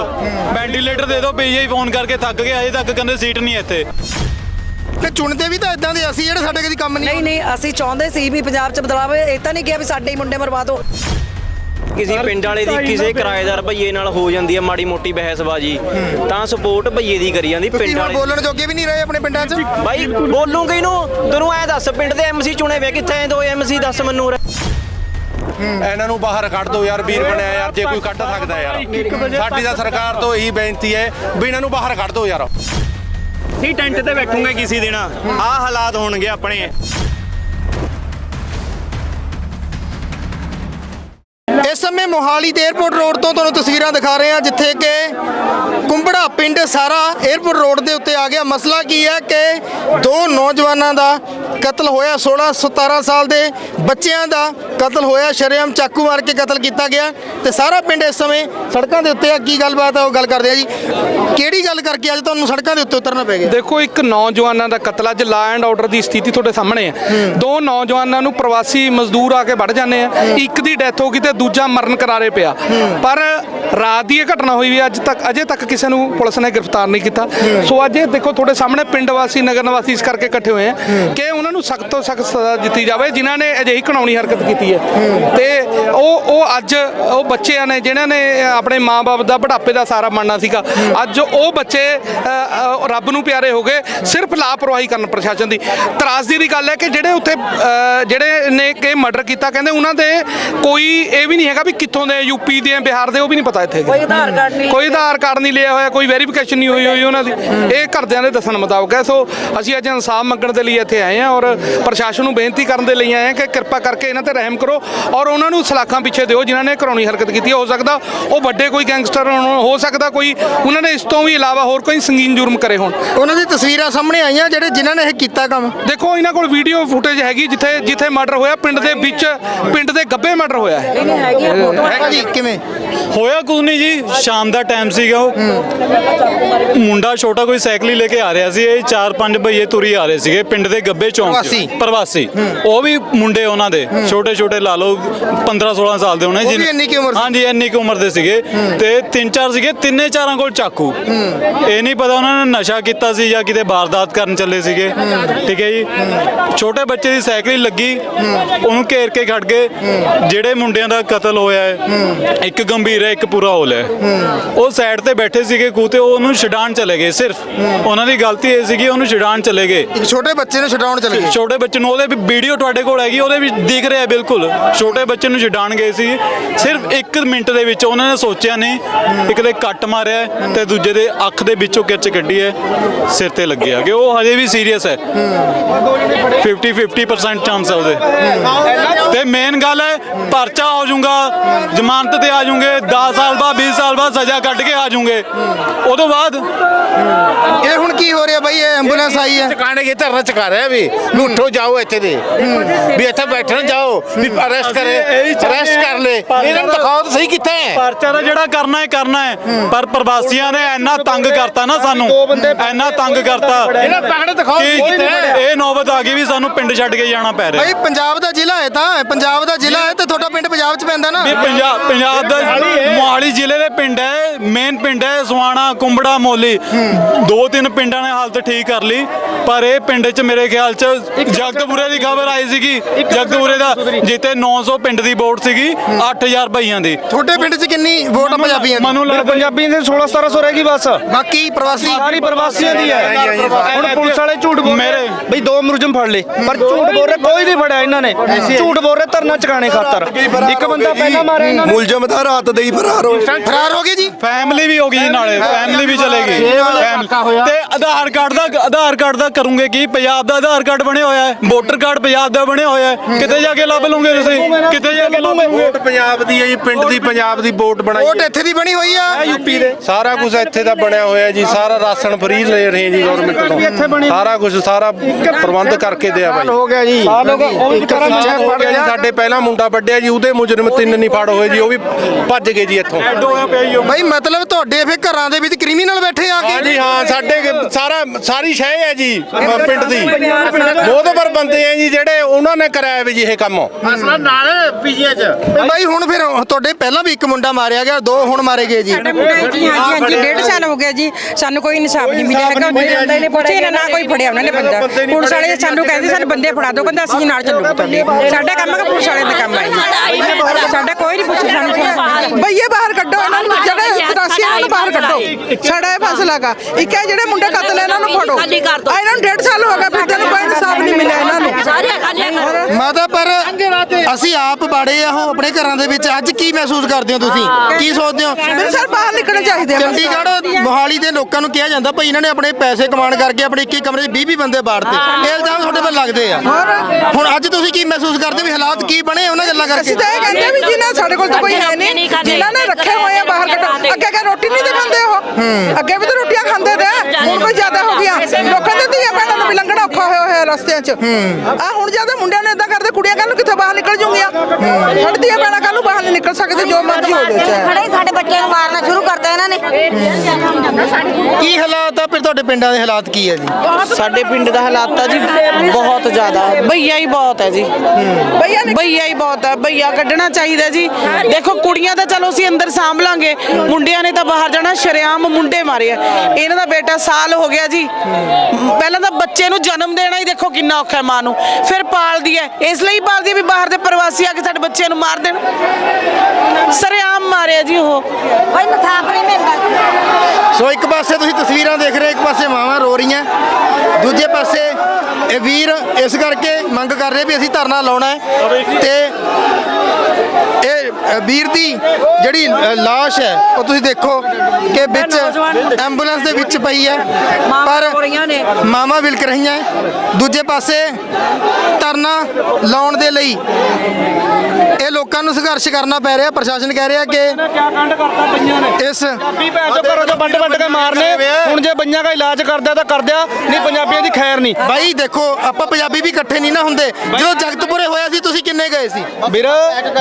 D: ਵੈਂਟੀਲੇਟਰ ਦੇ ਦਿਓ ਪੀਜੀਆਈ ਫੋਨ ਕਰਕੇ ਥੱਕ ਗਏ ਅਜੇ ਤੱਕ ਕਹਿੰਦੇ ਸੀਟ ਨਹੀਂ ਇੱਥੇ।
A: ਤੇ ਚੁਣਦੇ ਵੀ ਤਾਂ ਇਦਾਂ ਦੇ ਅਸੀਂ ਜਿਹੜੇ ਸਾਡੇ ਕਦੀ ਕੰਮ ਨਹੀਂ
H: ਨਹੀਂ ਨਹੀਂ ਅਸੀਂ ਚਾਹੁੰਦੇ ਸੀ ਵੀ ਪੰਜਾਬ 'ਚ ਬਦਲਾਵ ਹੋਵੇ ਇਹ ਤਾਂ ਨਹੀਂ ਕਿਹਾ ਵੀ ਸਾਡੇ ਹੀ ਮੁੰਡੇ ਮਰਵਾ ਦਿਓ।
I: ਕਿਸੇ ਪਿੰਡ ਵਾਲੇ ਦੀ ਕਿਸੇ ਕਿਰਾਏਦਾਰ ਭਈਏ ਨਾਲ ਹੋ ਜਾਂਦੀ ਹੈ ਮਾੜੀ ਮੋਟੀ ਬਹਿਸਬਾਜੀ ਤਾਂ ਸਪੋਰਟ ਭਈਏ ਦੀ ਕਰੀ ਜਾਂਦੀ ਪਿੰਡ ਵਾਲੇ
A: ਬੋਲਣ ਜੋਗੇ ਵੀ ਨਹੀਂ ਰਹੇ ਆਪਣੇ ਪਿੰਡਾਂ 'ਚ?
I: ਬਾਈ ਬੋਲੂਗੇ ਇਹਨੂੰ? ਤੈਨੂੰ ਐ ਦੱਸ ਪਿੰਡ ਦੇ ਐਮਸੀ ਚੁਣੇ ਵੇ ਕਿੱਥੇ ਐ ਦੋ ਐਮਸੀ ਦੱਸ ਮੈਨੂੰ।
E: ਇਹਨਾਂ ਨੂੰ ਬਾਹਰ ਕੱਢ ਦਿਓ ਯਾਰ ਵੀਰ ਬਣਿਆ ਯਾਰ ਜੇ ਕੋਈ ਕੱਢ ਸਕਦਾ ਯਾਰ। ਸਾਡੀ ਤਾਂ ਸਰਕਾਰ ਤੋਂ ਇਹੀ ਬੇਨਤੀ ਹੈ ਵੀ ਇਹਨਾਂ ਨੂੰ ਬਾਹਰ ਕੱਢ ਦਿਓ ਯਾਰ।
I: ਨਹੀਂ ਟੈਂਟ ਤੇ ਬੈਠੂਗੇ ਕਿਸੇ ਦਿਨ। ਆਹ ਹਾਲਾਤ ਹੋਣਗੇ ਆਪਣੇ।
A: ਇਸ ਸਮੇਂ ਮੋਹਾਲੀ ਦੇ 에ਅਰਪੋਰਟ ਰੋਡ ਤੋਂ ਤੁਹਾਨੂੰ ਤਸਵੀਰਾਂ ਦਿਖਾ ਰਹੇ ਹਾਂ, ਜਿੱਥੇ ਕਿ ਕੁੰਬੜਾ ਪਿੰਡ ਸਾਰਾ 에ਅਰਪੋਰਟ ਰੋਡ ਦੇ ਉੱਤੇ ਆ ਗਿਆ। ਮਸਲਾ ਕੀ ਹੈ ਕਿ ਦੋ ਨੌਜਵਾਨਾਂ ਦਾ ਕਤਲ ਹੋਇਆ 16 17 ਸਾਲ ਦੇ ਬੱਚਿਆਂ ਦਾ ਕਤਲ ਹੋਇਆ ਸ਼ਰੇਆਮ ਚਾਕੂ ਮਾਰ ਕੇ ਕਤਲ ਕੀਤਾ ਗਿਆ ਤੇ ਸਾਰਾ ਪਿੰਡ ਇਸ ਸਮੇਂ ਸੜਕਾਂ ਦੇ ਉੱਤੇ ਆ। ਕੀ ਗੱਲਬਾਤ ਹੈ ਉਹ ਗੱਲ ਕਰਦੇ ਆ ਜੀ। ਕਿਹੜੀ ਗੱਲ ਕਰਕੇ ਅੱਜ ਤੁਹਾਨੂੰ ਸੜਕਾਂ ਦੇ ਉੱਤੇ ਉਤਰਨਾ ਪੈ ਗਿਆ?
B: ਦੇਖੋ ਇੱਕ ਨੌਜਵਾਨਾਂ ਦਾ ਕਤਲ ਅੱਜ ਲਾ ਐਂਡ ਆਰਡਰ ਦੀ ਸਥਿਤੀ ਤੁਹਾਡੇ ਸਾਹਮਣੇ ਹੈ। ਦੋ ਨੌਜਵਾਨਾਂ ਨੂੰ ਪ੍ਰਵਾਸੀ ਮਜ਼ਦੂਰ ਆ ਕੇ ਵੱਢ ਜਾਂਦੇ ਆ। ਇੱਕ ਦੀ ਡੈਥ ਹੋ ਗਈ ਤੇ ਦੂਜਾ ਮਰਨ ਕਰਾਰੇ ਪਿਆ। ਪਰ ਰਾਤ ਦੀ ਇਹ ਘਟਨਾ ਹੋਈ ਵੀ ਅੱਜ ਤੱਕ ਅਜੇ ਤੱਕ ਕਿਸੇ ਨੂੰ ਪੁਲਿਸ ਨੇ ਗ੍ਰਿਫਤਾਰ ਨਹੀਂ ਕੀਤਾ। ਸੋ ਅੱਜ ਇਹ ਦੇਖੋ ਤੁਹਾਡੇ ਸਾਹਮਣੇ ਪਿੰਡ ਵਾਸੀ ਨਗਰ ਨਿਵਾਸੀ ਇਸ ਕਰਕੇ ਇਕੱਠੇ ਹੋਏ ਆ ਕਿ ਉਹਨਾਂ ਨੂੰ ਸਖਤ ਤੋਂ ਸਖਤ ਸਜ਼ਾ ਦਿੱਤੀ ਜਾਵੇ ਜਿਨ੍ਹਾਂ ਨੇ ਅਜਿਹੀ ਘਿਨਾਉਣੀ ਹਰਕਤ ਕੀਤੀ ਹੈ। ਤੇ ਉਹ ਉਹ ਅੱਜ ਉਹ ਬੱਚਿਆਂ ਨੇ ਜਿਨ੍ਹਾਂ ਨੇ ਆਪਣੇ ਮਾਪੇ ਦਾ ਬੁਢਾਪੇ ਦਾ ਸਾਰਾ ਮੰਨਣਾ ਸੀਗਾ ਅੱਜ ਉਹ ਬੱਚੇ ਰੱਬ ਨੂੰ ਪਿਆਰੇ ਹੋ ਗਏ ਸਿਰਫ ਲਾਪਰਵਾਹੀ ਕਰਨ ਪ੍ਰਸ਼ਾਸਨ ਦੀ। ਤਰਾਸਦੀ ਦੀ ਗੱਲ ਹੈ ਕਿ ਜਿਹੜੇ ਉੱਥੇ ਜਿਹੜੇ ਨੇ ਕਿ ਮਰਡਰ ਕੀਤਾ ਕਹਿੰਦੇ ਉਹਨਾਂ ਦੇ ਕੋਈ ਇਹ ਵੀ ਨਹੀਂ ਹੈਗਾ ਵੀ ਕਿੱਥੋਂ ਦੇ ਯੂਪੀ ਦੇ ਬਿਹਾਰ ਦੇ ਉਹ ਵੀ ਨਹੀਂ ਪਤਾ ਇੱਥੇ।
H: ਕੋਈ ਆਧਾਰ ਕਾਰਡ ਨਹੀਂ।
B: ਕੋਈ ਆਧਾਰ ਕਾਰਡ ਨਹੀਂ ਲਿਆ ਹੋਇਆ ਕੋਈ ਵੈਰੀਫਿਕੇਸ਼ਨ ਨਹੀਂ ਹੋਈ ਹੋਈ ਉਹਨਾਂ ਦੀ। ਇਹ ਘਰਦਿਆਂ ਦੇ ਦੱਸਣ ਮੁਤਾਬਕ ਹੈ। ਸੋ ਅਸੀਂ ਅੱਜ ਇਨਸਾਫ ਮੰਗਣ ਦੇ ਲਈ ਇੱਥੇ ਆਏ ਹਾਂ ਔਰ ਪ੍ਰਸ਼ਾਸਨ ਨੂੰ ਬੇਨਤੀ ਕਰਨ ਦੇ ਲਈ ਆਏ ਹਾਂ ਕਿ ਕਿਰਪਾ ਕਰਕੇ ਇਹਨਾਂ ਤੇ ਰਹਿਮ ਕਰੋ ਔਰ ਉਹਨਾਂ ਨੂੰ ਸਲਾਖਾਂ ਪਿੱਛੇ ਦਿਓ ਜਿਨ੍ਹਾਂ ਨੇ ਘਰੋਣੀ ਹਰਕਤ ਕੀਤੀ ਹੈ। ਸਕਦਾ ਉਹ ਵੱਡੇ ਕੋਈ ਗੈਂਗਸਟਰ ਹੋਣ ਹੋ ਸਕਦਾ ਕੋਈ ਉਹਨਾਂ ਨੇ ਇਸ ਤੋਂ ਵੀ ਇਲਾਵਾ ਹੋਰ ਕੋਈ ਸੰਗੀਨ ਜੁਰਮ ਕਰੇ ਹੋਣ।
A: ਉਹਨਾਂ ਦੀ ਤਸਵੀਰਾਂ ਸਾਹਮਣੇ ਆਈਆਂ ਜਿਹੜੇ ਜਿਨ੍ਹਾਂ ਨੇ ਇਹ ਕੀਤਾ ਕੰਮ।
B: ਦੇਖੋ ਇਹਨਾਂ ਕੋਲ ਵੀਡੀਓ ਫੁਟੇਜ ਹੈਗੀ ਜਿੱਥੇ ਜਿੱਥੇ ਮਰਡਰ ਹੋਇਆ ਪਿੰਡ ਦੇ ਵਿੱਚ ਪਿੰਡ ਦੇ ਗੱਬੇ ਮਰਡਰ ਹੋਇਆ ਹੈ।
H: ਹੈਗੀ ਫੋਟੋ
A: ਕਿਵੇਂ?
D: ਹੋਇਆ ਕੁਝ ਨਹੀਂ ਜੀ ਸ਼ਾਮ ਦਾ ਟਾਈਮ ਸੀਗਾ ਉਹ। ਮੁੰਡਾ ਛੋਟਾ ਕੋਈ ਸਾਈਕਲ ਹੀ ਲੈ ਕੇ ਆ ਰਿਹਾ ਸੀ ਇਹ ਚਾਰ ਪੰਜ ਭਈਏ ਤੁਰੀ ਆ ਰਹੇ ਸੀਗੇ ਪਿੰਡ ਦੇ ਗੱਬੇ ਚੌਂਕ 'ਚ।
A: ਪ੍ਰਵਾਸੀ।
D: ਪ੍ਰਵਾਸੀ। ਉਹ ਵੀ ਮੁੰਡੇ ਉਹਨਾਂ ਦੇ। ਛੋਟੇ ਛੋਟੇ ਲਾ ਲਓ 15 16 ਸਾਲ ਦੇ ਹੋਣੇ
A: ਉਹ ਵੀ ਇੰਨੀ ਕੁ ਉਮਰ ਸੀ?
D: ਹਾਂਜੀ ਇੰਨੀ ਕੁ ਉਮਰ ਦੇ ਸੀਗੇ। ਤੇ ਤਿੰਨ ਚਾਰ ਸੀਗੇ ਤਿੰਨੇ ਚਾਰਾਂ ਕੋਲ ਚਾਕੂ। ਇਹ ਨਹੀਂ ਪਤਾ ਉਹਨਾਂ ਨੇ ਨਸ਼ਾ ਕੀਤਾ ਸੀ ਜਾਂ ਕਿਤੇ ਵਾਰਦਾਤ ਕਰਨ ਚੱਲੇ ਸੀਗੇ। ਠੀਕ ਹੈ ਜੀ? ਛੋਟੇ ਬੱਚੇ ਦੀ ਸਾਈਕਲ ਹੀ ਲੱਗੀ। ਉਹਨੂੰ ਘੇਰ ਕੇ ਖੜ ਗਏ। ਜਿਹੜੇ ਮੁੰਡਿਆਂ ਦਾ ਕਤਲ ਹੋਇਆ ਹੈ ਇੱਕ ਗੰਭੀਰ ਹੈ ਇੱਕ ਪੂਰਾ ਹੋਲ ਹੈ। ਉਹ ਸਾਈਡ ਤੇ ਬੈਠੇ ਸੀਗੇ ਖੂਹ ਤੇ ਉਹਨੂੰ ਛਡਾਣ ਚਲੇ ਗਏ ਸਿਰਫ। ਉਹਨਾਂ ਦੀ ਗਲਤੀ ਇਹ ਸੀਗੀ ਉਹਨੂੰ ਛਡਾਣ ਚਲੇ ਗਏ।
A: ਇੱਕ ਛੋਟੇ ਬੱਚੇ ਨੂੰ ਛਡਾਉਣ ਚਲੇ ਗਏ।
D: ਛੋਟੇ ਬੱਚੇ ਨੂੰ ਉਹਦੇ ਵੀ ਵੀਡੀਓ ਤੁਹਾਡੇ ਕੋਲ ਹੈਗੀ ਉਹਦੇ ਵਿੱਚ ਦਿਖ ਰਿਹਾ ਬਿਲਕੁਲ। ਛੋਟੇ ਬੱਚੇ ਨੂੰ ਛਡਾਣ ਗਏ ਸੀ। ਸਿਰਫ 1 ਮਿੰਟ ਦੇ ਵਿੱਚ ਉਹਨਾਂ ਨੇ ਸੋਚਿਆ ਨਹੀਂ ਇੱਕ ਦੇ ਕੱਟ ਮਾਰਿਆ ਤੇ ਦੂਜੇ ਦੇ ਅੱਖ ਦੇ ਵਿੱਚੋਂ ਕਿਰਚ ਕੱਢੀ ਹੈ ਸਿਰ ਤੇ ਲੱਗਿਆ ਕਿ ਉਹ ਹਜੇ ਵੀ ਸੀਰੀਅਸ ਹੈ। 50 50% ਚਾਂਸ ਹੈ ਉਹਦੇ। ਤੇ ਮੇਨ ਗੱਲ ਹੈ ਪਰਚਾ ਹੋ ਜਾਊਗਾ ਜ਼ਮਾਨਤ ਤੇ ਆ ਜਾਊਗੇ 10 ਸਾਲ ਬਾਅਦ 20 ਸਾਲ ਬਾਅਦ ਸਜ਼ਾ ਕੱਢ ਕੇ ਆ ਜਾਊਗੇ। ਉਦੋਂ ਬਾਅਦ
A: ਇਹ ਹੁਣ ਕੀ ਹੋ ਰਿਹਾ ਬਾਈ? ਇਹ ਐਂਬੂਲੈਂਸ ਆਈ ਹੈ।
E: ਚਕਾਣੇ ਕੇ ਧਰਨਾ ਚਕਾ ਰਿਹਾ ਵੀ। ਉੱਠੋ ਜਾਓ ਇੱਥੇ ਦੇ। ਵੀ ਇੱਥੇ ਬੈਠਣਾ ਜਾਓ ਵੀ ਅਰੈਸਟ ਕਰੇ ਅਰੈਸਟ ਕਰ ਲੈ। ਇਹਨਾਂ ਨੂੰ ਦਿਖਾਓ ਤਾਂ ਸਹੀ ਕਿੱਥੇ ਹੈ।
D: ਪਰਚਾ ਦਾ ਜਿਹੜਾ ਕਰਨਾ ਹੈ ਕਰਨਾ ਹੈ। ਪਰ ਪ੍ਰਵਾਸੀਆਂ ਨੇ ਇੰਨਾ ਤੰਗ ਕਰਤਾ ਨਾ ਸਾਨੂੰ। ਇੰਨਾ ਤੰਗ ਕਰਤਾ
E: ਇਹਨਾਂ ਪਕੜ ਦਿਖਾਓ
D: ਇਹ ਨੌਬਤ ਆ ਗਈ ਵੀ ਸਾਨੂੰ ਪਿੰਡ ਛੱਡ ਕੇ ਜਾਣਾ ਪੈ ਰਿਹਾ।
A: ਪੰਜਾਬ ਦਾ ਜ਼ਿਲ੍ਹਾ ਹੈ ਤਾਂ। ਪੰਜਾਬ ਦਾ ਜ਼ਿਲ੍ਹਾ ਹੈ ਤੇ ਤੁਹਾਡਾ ਪਿੰਡ ਪੰਜਾਬ 'ਚ ਪੈਂਦਾ ਨਾ।
D: ਵੀ ਪੰਜਾਬ ਪੰਜਾਬ ਦਾ ਮੋਹਾਲੀ ਜ਼ਿਲ੍ਹੇ ਦੇ ਪਿੰਡ ਹੈ ਮੇਨ ਪਿੰਡ ਹੈ ਸਵਾਣਾ ਕੁੰਬੜਾ ਮੋਲੀ। ਦੋ ਤਿੰਨ ਪਿੰਡਾਂ ਨੇ ਹਾਲਤ ਠੀਕ ਕਰ ਲਈ ਪਰ ਇਹ ਪਿੰਡ 'ਚ ਮੇਰੇ ਖਿਆਲ 'ਚ ਜਗਤਪੁਰੇ ਦੀ ਖਬਰ ਆਈ ਸੀਗੀ। ਜਗਤਪੁਰੇ ਦਾ ਜਿੱਤੇ 900 ਪਿੰਡ ਦੀ ਵੋਟ ਸੀਗੀ 8000 ਭਾਈਆਂ ਦੀ।
A: ਤੁਹਾਡੇ ਪਿੰਡ 'ਚ ਕਿੰਨੀ ਵੋਟ ਆ ਪੰਜਾਬੀਆਂ ਦੀ?
D: ਮਨੂੰ ਲੱਗਦਾ
J: ਪੰਜਾਬੀ ਦੇ 16 1700 ਰਹਿ ਗਈ ਬਸ।
A: ਬਾਕੀ ਪ੍ਰਵਾਸੀ
J: ਸਾਰੀ ਪ੍ਰਵਾਸੀਆਂ ਦੀ ਹੈ। ਹੁਣ ਪੁਲਿਸ ਵਾਲੇ ਝੂਠ ਬੋਲ
D: ਮੇਰੇ-
J: ਰਹੇ ਬਈ ਦੋ ਮੁਰਜਮ ਫੜ ਲਏ। ਪਰ ਝੂਠ ਬੋਲ ਰਹੇ ਕੋਈ ਨਹੀਂ ਫੜਿਆ ਇਹਨਾਂ ਨੇ। ਝੂਠ ਬੋਲ ਰਹੇ ਧਰਨਾ ਚਕਾਣੇ ਖਾਤਰ। ਇੱਕ ਬੰਦਾ ਪਹਿਲਾਂ ਮਾਰਿਆ ਇਹਨਾਂ ਨੇ।
E: ਮੁਲਜ਼ਮ ਤਾਂ ਰਾਤ ਦੇ ਹੀ ਫਰਾਰ ਹੋ
A: ਫਰਾਰ ਹੋ ਗਏ ਜੀ?
D: ਫੈਮਿਲੀ ਵੀ ਹੋ ਗਈ ਨਾਲੇ। ਫੈਮਿਲੀ ਵੀ ਚਲੇਗੀ Fam- ਤੇ ਆਧਾਰ ਕਾਰਡ ਦਾ ਆਧਾਰ ਕਾਰਡ ਦਾ ਕਰੋਗੇ ਕੀ? ਪੰਜਾਬ ਦਾ ਆਧਾਰ ਕਾਰਡ ਬਣਿਆ ਹੋਇਆ ਹੈ ਵੋਟਰ ਕਾਰਡ ਪੰਜਾਬ ਦਾ ਬਣਿਆ ਹੋਇਆ ਹੈ ਕਿਤੇ ਜਾ ਕੇ ਲੱਭ ਲਓਗੇ ਤੁਸੀਂ? ਕਿਤੇ ਜਾ ਕੇ ਲੱਭ ਲਓਗੇ?
E: ਵੋਟ ਪੰਜਾਬ ਦੀ ਹੈ ਜੀ ਪਿੰਡ ਦੀ ਪੰਜਾਬ ਦੀ ਵੋਟ ਬਣਾਈ
A: ਵੋਟ ਇੱਥੇ ਦੀ ਬਣੀ ਹੋਈ ਆ।
J: ਯੂਪੀ ਦੇ।
E: ਸਾਰਾ ਕੁਝ ਇੱਥੇ ਦਾ ਬਣਿਆ ਹੋਇਆ ਜੀ ਸਾਰਾ ਰਾਸ਼ਨ ਫ੍ਰੀ ਲੈ ਰਹੇ ਜੀ ਗਵਰਨਮੈਂਟ ਤੋਂ। ਸਾਰਾ ਕੁਝ ਸਾਰਾ ਪ੍ਰਬੰਧ ਕਰਕੇ ਦਿਆ ਬਾਈ।
J: ਹੋ ਗਿਆ ਜੀ।
E: ਸਾਡੇ ਪਹਿਲਾ ਮੁੰਡਾ ਵੱਡਿਆ ਜੀ ਉਹਦੇ ਮੁਜਰਮ ਤਿੰਨ ਨਹੀਂ ਫੜ ਹੋਏ ਜੀ ਉਹ ਵੀ ਭੱਜ ਗਏ ਜੀ ਇੱਥੋਂ।
A: ਬਾਈ ਮਤਲਬ ਤੁਹਾਡੇ ਫੇ ਘਰਾਂ ਦੇ ਵਿੱਚ ਕ੍ਰਿਮੀਨਲ ਬੈਠੇ ਆ
E: ਹਾਂ
A: ਕੇ?
E: ਜੀ ਹਾਂ ਸਾਡੇ ਸਾਰਾ ਸਾਰੀ ਸ਼ਹਿ ਹੈ ਜੀ ਪਿੰਡ ਦੀ ਮੋਦਬਰ ਬੰਦੇ ਆ ਜੀ ਜਿਹੜੇ ਉਹਨਾਂ ਨੇ ਕਰਾਇਆ ਵੀ ਜੀ ਇਹ ਕੰਮ। ਮਸਲਾ ਨਾਲ ਪੀਜੀਏ ਚ।
A: ਬਾਈ ਹੁਣ ਫਿਰ ਤੁਹਾਡੇ ਪਹਿਲਾਂ ਵੀ ਇੱਕ ਮੁੰਡਾ ਮਾਰਿਆ ਗਿਆ ਦੋ ਹੁਣ ਮਾਰੇ ਗਏ ਜੀ।
K: ਸਾਡਾ ਮੁੰਡਾ ਹੈ ਜੀ ਹਾਂਜੀ ਹਾਂਜੀ ਡੇਢ ਸਾਲ ਹੋ ਗਿਆ ਜੀ। ਸਾਨੂੰ ਕੋਈ ਇਨਸਾਫ ਨਹੀਂ ਮਿਲਿਆ ਹੈਗਾ ਉਹਨੇ ਪੁੱਛੇ ਨਾ ਨਾ ਕੋਈ ਫੜਿਆ ਉਹਨਾਂ ਨੇ ਬੰਦਾ। ਪੁਲਿਸ ਵਾਲੇ ਸਾਨੂੰ ਕਹਿੰਦੇ ਸਾਨੂੰ ਬੰਦੇ ਫੜਾ ਦਿਓ ਕਹਿੰਦਾ ਅਸੀਂ ਨਾਲ ਚੱਲੂਗੇ ਤੁਹਾਡੇ ਸਾਡਾ ਕੰਮ ਹੈ ਪੁਲਿਸ ਵਾਲੇ ਦਾ ਕੰਮ ਹੈ ਜੀ। ਸਾਡਾ ਕੋਈ ਨਹੀਂ ਪੁੱਛੇ ਸਾਨੂੰ।
B: ਬਈਏ ਬਾਹਰ ਕੱਢੋ ਇਹਨਾਂ ਨੂੰ ਜਿਹੜੇ ਤਰਾਸੀ ਇਹਨਾਂ ਨੂੰ ਬਾਹਰ ਕੱਢੋ। ਸਾਡਾ ਇਹ ਫੈਸਲਾ ਹੈਗਾ। ਇੱਕ ਹੈ ਜਿਹੜੇ ਮੁੰਡੇ ਕਤਲ ਇਹਨਾਂ ਨੂੰ ਫੜੋ। ਇਹਨਾਂ ਨੂੰ ਡੇਢ ਸਾਲ ਹੋ ਗਿਆ ਫਿਰ ਨੂੰ ਇਨਸਾਫ ਨਹੀਂ ਮਿਲਿਆ ਇਹਨਾਂ ਨੂੰ।
A: ਮਾਤਾ ਪਰ ਅਸੀਂ ਆਪ ਬਾੜੇ ਆ ਉਹ ਆਪਣੇ ਘਰਾਂ ਦੇ ਵਿੱਚ ਅੱਜ ਕੀ ਮਹਿਸੂਸ ਕਰਦੇ ਹੋ ਤੁਸੀਂ? ਕੀ ਸੋਚਦੇ ਹੋ?
B: ਮੇਰੇ ਸਰ ਬਾਹਰ ਨਿਕਲਣੇ ਚਾਹੀਦੇ।
A: ਚੰਡੀਗੜ੍ਹ ਮੋਹਾਲੀ ਦੇ ਲੋਕਾਂ ਨੂੰ ਕਿਹਾ ਜਾਂਦਾ ਭਾਈ ਇਹਨਾਂ ਨੇ ਆਪਣੇ ਪੈਸੇ ਕਮਾਉਣ ਕਰਕੇ ਆਪਣੇ ਇੱਕ ਹੀ ਕਮਰੇ 'ਚ 20 20 ਬੰਦੇ ਬਾੜਤੇ ਇਹ ਇਲਜ਼ਾਮ ਤੁਹਾਡੇ ਪਰ ਲੱਗਦੇ ਆ। ਹੁਣ ਅੱਜ ਤੁਸੀਂ ਕੀ ਮਹਿਸੂਸ ਕਰਦੇ ਹੋ ਵੀ ਹਾਲਾਤ ਕੀ ਬਣੇ ਉਹਨਾਂ ਗੱਲਾਂ ਕਰਕੇ?
B: ਅਸੀਂ ਤਾਂ ਇਹ ਕਹਿੰਦੇ ਵੀ ਜਿਨ੍ਹਾਂ ਸਾਡੇ ਕੋਲ ਤਾਂ ਕੋਈ ਹੈ ਨਹੀਂ ਜਿਨ੍ਹਾਂ ਨੇ ਰੱਖੇ ਹੋਏ ਆ ਬਾਹਰ ਕੱਢੋ। ਅੱਗੇ ਅੱਗੇ ਰੋਟੀ ਨਹੀਂ ਦਿਖਾਉਂਦੇ ਉਹ। ਅੱਗੇ ਵੀ ਤਾਂ ਰੋਟੀਆਂ ਖਾਂਦੇ ਤੇ ਹੁਣ ਕੋਈ ਜ਼ਿਆਦਾ ਹੋ ਗਿਆ ਲੋਕਾਂ ਦੇ ਧੀਆਂ ਭੈਣਾਂ ਨੂੰ ਵੀ ਲੰਘਣਾ ਔਖਾ ਹੋਇਆ ਰਸਤਿਆਂ 'ਚ। ਆ ਹੁਣ ਜ਼ਿਆਦਾ ਮੁੰਡਿਆਂ ਨੇ ਇਦਾਂ ਕਰਦੇ ਕੁੜੀਆਂ ਕੱਲ ਨੂੰ ਕਿੱਥੇ ਬਾਹਰ ਨਿਕਲ ਜੂਗੀਆਂ ਸਾਡੇ ਧੀਆਂ ਭੈਣਾਂ ਕੱਲ ਨੂੰ ਬਾਹਰ ਨਹੀਂ ਨਿਕਲ ਸਕਦੇ ਜੋ ਮਰਜ਼ੀ ਹੋ ਜਾਏ ਚਾਹੇ।
K: ਖੜੇ ਸਾਡੇ ਬੱਚਿਆਂ ਨੂੰ ਮਾਰਨਾ ਸ਼ੁਰੂ ਕਰਤਾ ਇਹਨਾਂ ਨੇ।
A: ਕੀ ਹਾਲਾਤ ਆ? ਫਿਰ ਤੁਹਾਡੇ ਪਿੰਡਾਂ ਦੇ ਹਾਲਾਤ ਕੀ ਹੈ ਜੀ?
B: ਸਾਡੇ ਪਿੰਡ ਦਾ ਹਾਲਾਤ ਆ ਜੀ ਬਹੁਤ ਜ਼ਿਆਦਾ। ਭਈਆ ਹੀ ਬਹੁਤ ਹੈ ਜੀ। ਭਈਆ ਭਈਆ ਹੀ ਬਹੁਤ ਹੈ। ਭਈਆ ਕੱਢਣਾ ਚਾਹੀਦਾ ਜੀ। ਦੇਖੋ ਕੁੜੀਆਂ ਤਾਂ ਚਲੋ ਅਸੀਂ ਅੰਦਰ ਸਾਂਭ ਲਾਂਗੇ। ਮੁੰਡਿਆਂ ਨੇ ਤਾਂ ਬਾਹਰ ਜਾਣਾ ਸ਼ਰੇਆਮ ਮੁੰਡੇ ਮਾਰੇ ਆ। ਇਹਨਾਂ ਦਾ ਬੇਟਾ ਸਾਲ ਹੋ ਗਿਆ ਜੀ। ਪਹਿਲਾਂ ਤਾਂ ਬੱਚੇ ਨੂੰ ਜਨਮ ਦੇਣਾ ਹੀ ਦੇਖੋ ਕਿੰਨਾ ਔਖਾ ਹੈ ਮਾਂ ਨੂੰ। ਫਿਰ ਪਾਲਦੀ ਹੈ। ਇਸ ਲਈ ਪਾਲਦੀ ਹੈ ਵੀ ਬਾਹਰ ਦੇ ਪ੍ਰਵਾਸੀ ਆ ਕੇ ਸਾਡੇ ਬੱਚਿਆਂ ਨੂੰ ਮਾਰ ਦੇਣ। ਸਰੇਆਮ ਮਾਰਿਆ ਜੀ ਉਹ।
K: ਕੋਈ ਇਨਸਾਫ ਨਹੀਂ ਮਿਲਦਾ।
A: ਸੋ ਇੱਕ ਪਾਸੇ ਤੁਸੀਂ ਤਸਵੀਰਾਂ ਦੇਖ ਰਹੇ ਹੋ, ਇੱਕ ਪਾਸੇ ਮਾਵਾਂ ਰੋ ਰਹੀਆਂ। ਦੂਜੇ ਪਾਸੇ ਇਹ ਵੀਰ ਇਸ ਕਰਕੇ ਮੰਗ ਕਰ ਰਹੇ ਵੀ ਅਸੀਂ ਧਰਨਾ ਲਾਉਣਾ ਹੈ ਤੇ ਇਹ ਵੀਰ ਦੀ ਜਿਹੜੀ ਲਾਸ਼ ਹੈ ਉਹ ਤੁਸੀਂ ਦੇਖੋ ਕਿ ਵਿੱਚ ਐਂਬੂਲੈਂਸ ਦੇ ਵਿੱਚ ਪਈ ਹੈ। ਪਰ। ਮਾਵਾਂ ਵਿਲਕ ਰਹੀਆਂ। ਦੂਜੇ ਪਾਸੇ ਧਰਨਾ ਲਾਉਣ ਦੇ ਲਈ ਇਹ ਲੋਕਾਂ ਨੂੰ ਸੰਘਰਸ਼ ਕਰਨਾ ਪੈ ਰਿਹਾ। ਪ੍ਰਸ਼ਾਸਨ ਕਹਿ ਰਿਹਾ ਕਿ
J: ਕਿਆ ਕਾਂਡ ਕਰਤਾ ਪਈਆਂ ਨੇ?
A: ਇਸ
J: ਵੀ ਭੈਣ ਚੋ ਘਰੋਂ ਚੋਂ ਵੰਡ ਵੰਡ ਕੇ ਮਾਰਨੇ। ਹੁਣ ਜੇ ਬਈਆਂ ਦਾ ਇਲਾਜ ਕਰਦਾ ਤਾਂ ਕਰਦਿਆ ਨਹੀਂ ਪੰਜਾਬੀਆਂ ਦੀ ਖੈਰ ਨਹੀਂ।
A: ਬਾਈ ਦੇਖੋ ਆਪਾਂ ਪੰਜਾਬੀ ਵੀ ਇਕੱਠੇ ਨਹੀਂ ਨਾ ਹੁੰਦੇ। ਜਦੋਂ ਜਗਤਪੁਰੇ ਹੋਇਆ ਸੀ ਤੁਸੀਂ ਕਿੰਨੇ ਗਏ ਸੀ?
J: ਵੀਰ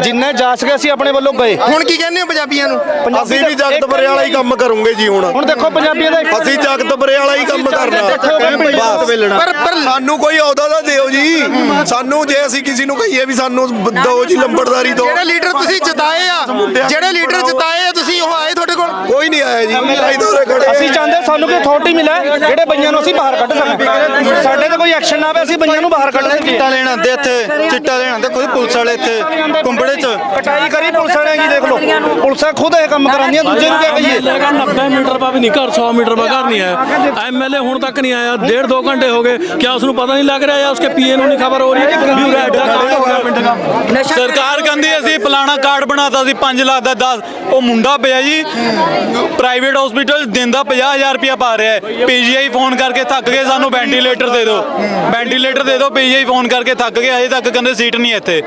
J: ਜਿੰਨੇ ਜਾ
F: ਦੱਸ ਕੇ ਅਸੀਂ ਆਪਣੇ ਵੱਲੋਂ ਗਏ
A: ਹੁਣ ਕੀ ਕਹਿੰਦੇ ਹੋ ਪੰਜਾਬੀਆਂ ਨੂੰ?
E: ਅਸੀਂ ਵੀ ਜਗਤਪੁਰੇ ਵਾਲਾ ਹੀ ਕੰਮ ਕਰੂੰਗੇ ਜੀ ਹੁਣ।
F: ਹੁਣ ਦੇਖੋ ਪੰਜਾਬੀਆਂ ਦਾ
E: ਅਸੀਂ ਜਗਤਪੁਰੇ ਵਾਲਾ ਹੀ ਕੰਮ ਕਰਨਾ।
A: ਪਰ ਪਰ
E: ਸਾਨੂੰ ਕੋਈ ਅਹੁਦਾ ਤਾਂ ਦਿਓ ਜੀ। ਸਾਨੂੰ ਜੇ ਅਸੀਂ ਕਿਸੇ ਨੂੰ ਕਹੀਏ ਵੀ ਸਾਨੂੰ ਦਿਓ ਜੀ ਲੰਬੜਦਾਰੀ ਦਿਓ।
A: ਜਿਹੜੇ ਲੀਡਰ ਤੁਸੀਂ ਜਿਤਾਏ ਆ ਜਿਹੜੇ ਲੀਡਰ ਜਿਤਾਏ ਆ ਤੁਸੀਂ ਉਹ ਆਏ ਤੁਹਾਡੇ ਕੋਲ
E: ਕੋਈ ਸਾਹਮਣੇ ਲਾਈ ਅਸੀਂ
F: ਚਾਹੁੰਦੇ ਸਾਨੂੰ ਕੋਈ ਅਥਾਰਟੀ ਮਿਲੇ ਜਿਹੜੇ ਬੰਦਿਆਂ ਨੂੰ ਅਸੀਂ ਬਾਹਰ ਕੱਢ ਸਕਣ ਸਾਡੇ ਤੇ ਕੋਈ ਐਕਸ਼ਨ ਨਾ ਪਏ ਅਸੀਂ ਬੰਦਿਆਂ ਨੂੰ ਬਾਹਰ ਕੱਢ ਸਕੀਏ
J: ਚਿੱਟਾ ਲੈਣ ਆਂਦੇ ਇੱਥੇ ਚਿੱਟਾ ਲੈਣ ਆਂਦੇ ਕੋਈ ਪੁਲਿਸ ਵਾਲੇ ਇੱਥੇ ਕੁੰਬੜੇ 'ਚ।
F: ਕਟਾਈ ਕਰੀ ਪੁਲਿਸ ਵਾਲਿਆਂ ਕੀ ਦੇਖ ਲਓ। ਪੁਲਿਸਾਂ ਖੁਦ ਇਹ ਕੰਮ ਕਰਾਉਂਦੀਆਂ ਦੂਜੇ ਨੂੰ ਕਿਆ ਕਹੀਏ?
L: 90 ਮੀਟਰ ਪਾ ਵੀ ਨਹੀਂ ਘਰ 100 ਮੀਟਰ ਪਾ ਘਰ ਨਹੀਂ ਆਇਆ। ਐਮਐਲਏ ਹੁਣ ਤੱਕ ਨਹੀਂ ਆਇਆ ਡੇਢ ਦੋ ਘੰਟੇ ਹੋ ਗਏ। ਕਿਆ ਉਸ ਨੂੰ ਪਤਾ ਨਹੀਂ ਲੱਗ ਰਿਹਾ ਜਾਂ ਉਸਕੇ ਪੀਏ ਨੂੰ ਨਹੀਂ ਖਬਰ ਹੋ ਰਹੀ? ਵੀ ਉਹ ਐਡਾ ਕਾਂਡ ਹੋ ਪਿੰਡ ਦਾ
D: ਸਰਕਾਰ ਕਹਿੰਦੀ ਅਸੀਂ ਫਲਾਣਾ ਕਾਰਡ ਬਣਾਤਾ ਸੀ 5 ਲੱਖ ਦਾ 10 ਉਹ ਮੁੰਡਾ ਪਿਆ ਜੀ ਪ੍ਰਾਈਵੇਟ ਹਸਪੀਟਲ ਦਿੰਦਾ 50000 ਰੁਪਇਆ ਪਾ ਰਿਹਾ ਹੈ। ਪੀਜੀਆਈ ਫੋਨ ਕਰਕੇ ਥੱਕ ਗਏ ਸਾਨੂੰ ਵੈਂਟੀਲੇਟਰ ਦੇ ਦਿਓ। ਵੈਂਟੀਲੇਟਰ ਦੇ ਦਿਓ ਪੀਜੀਆਈ ਫੋਨ ਕਰਕੇ ਥੱਕ ਗਏ ਅਜੇ ਤੱਕ ਕਹਿੰਦੇ ਸੀਟ ਨਹੀਂ ਇੱਥੇ।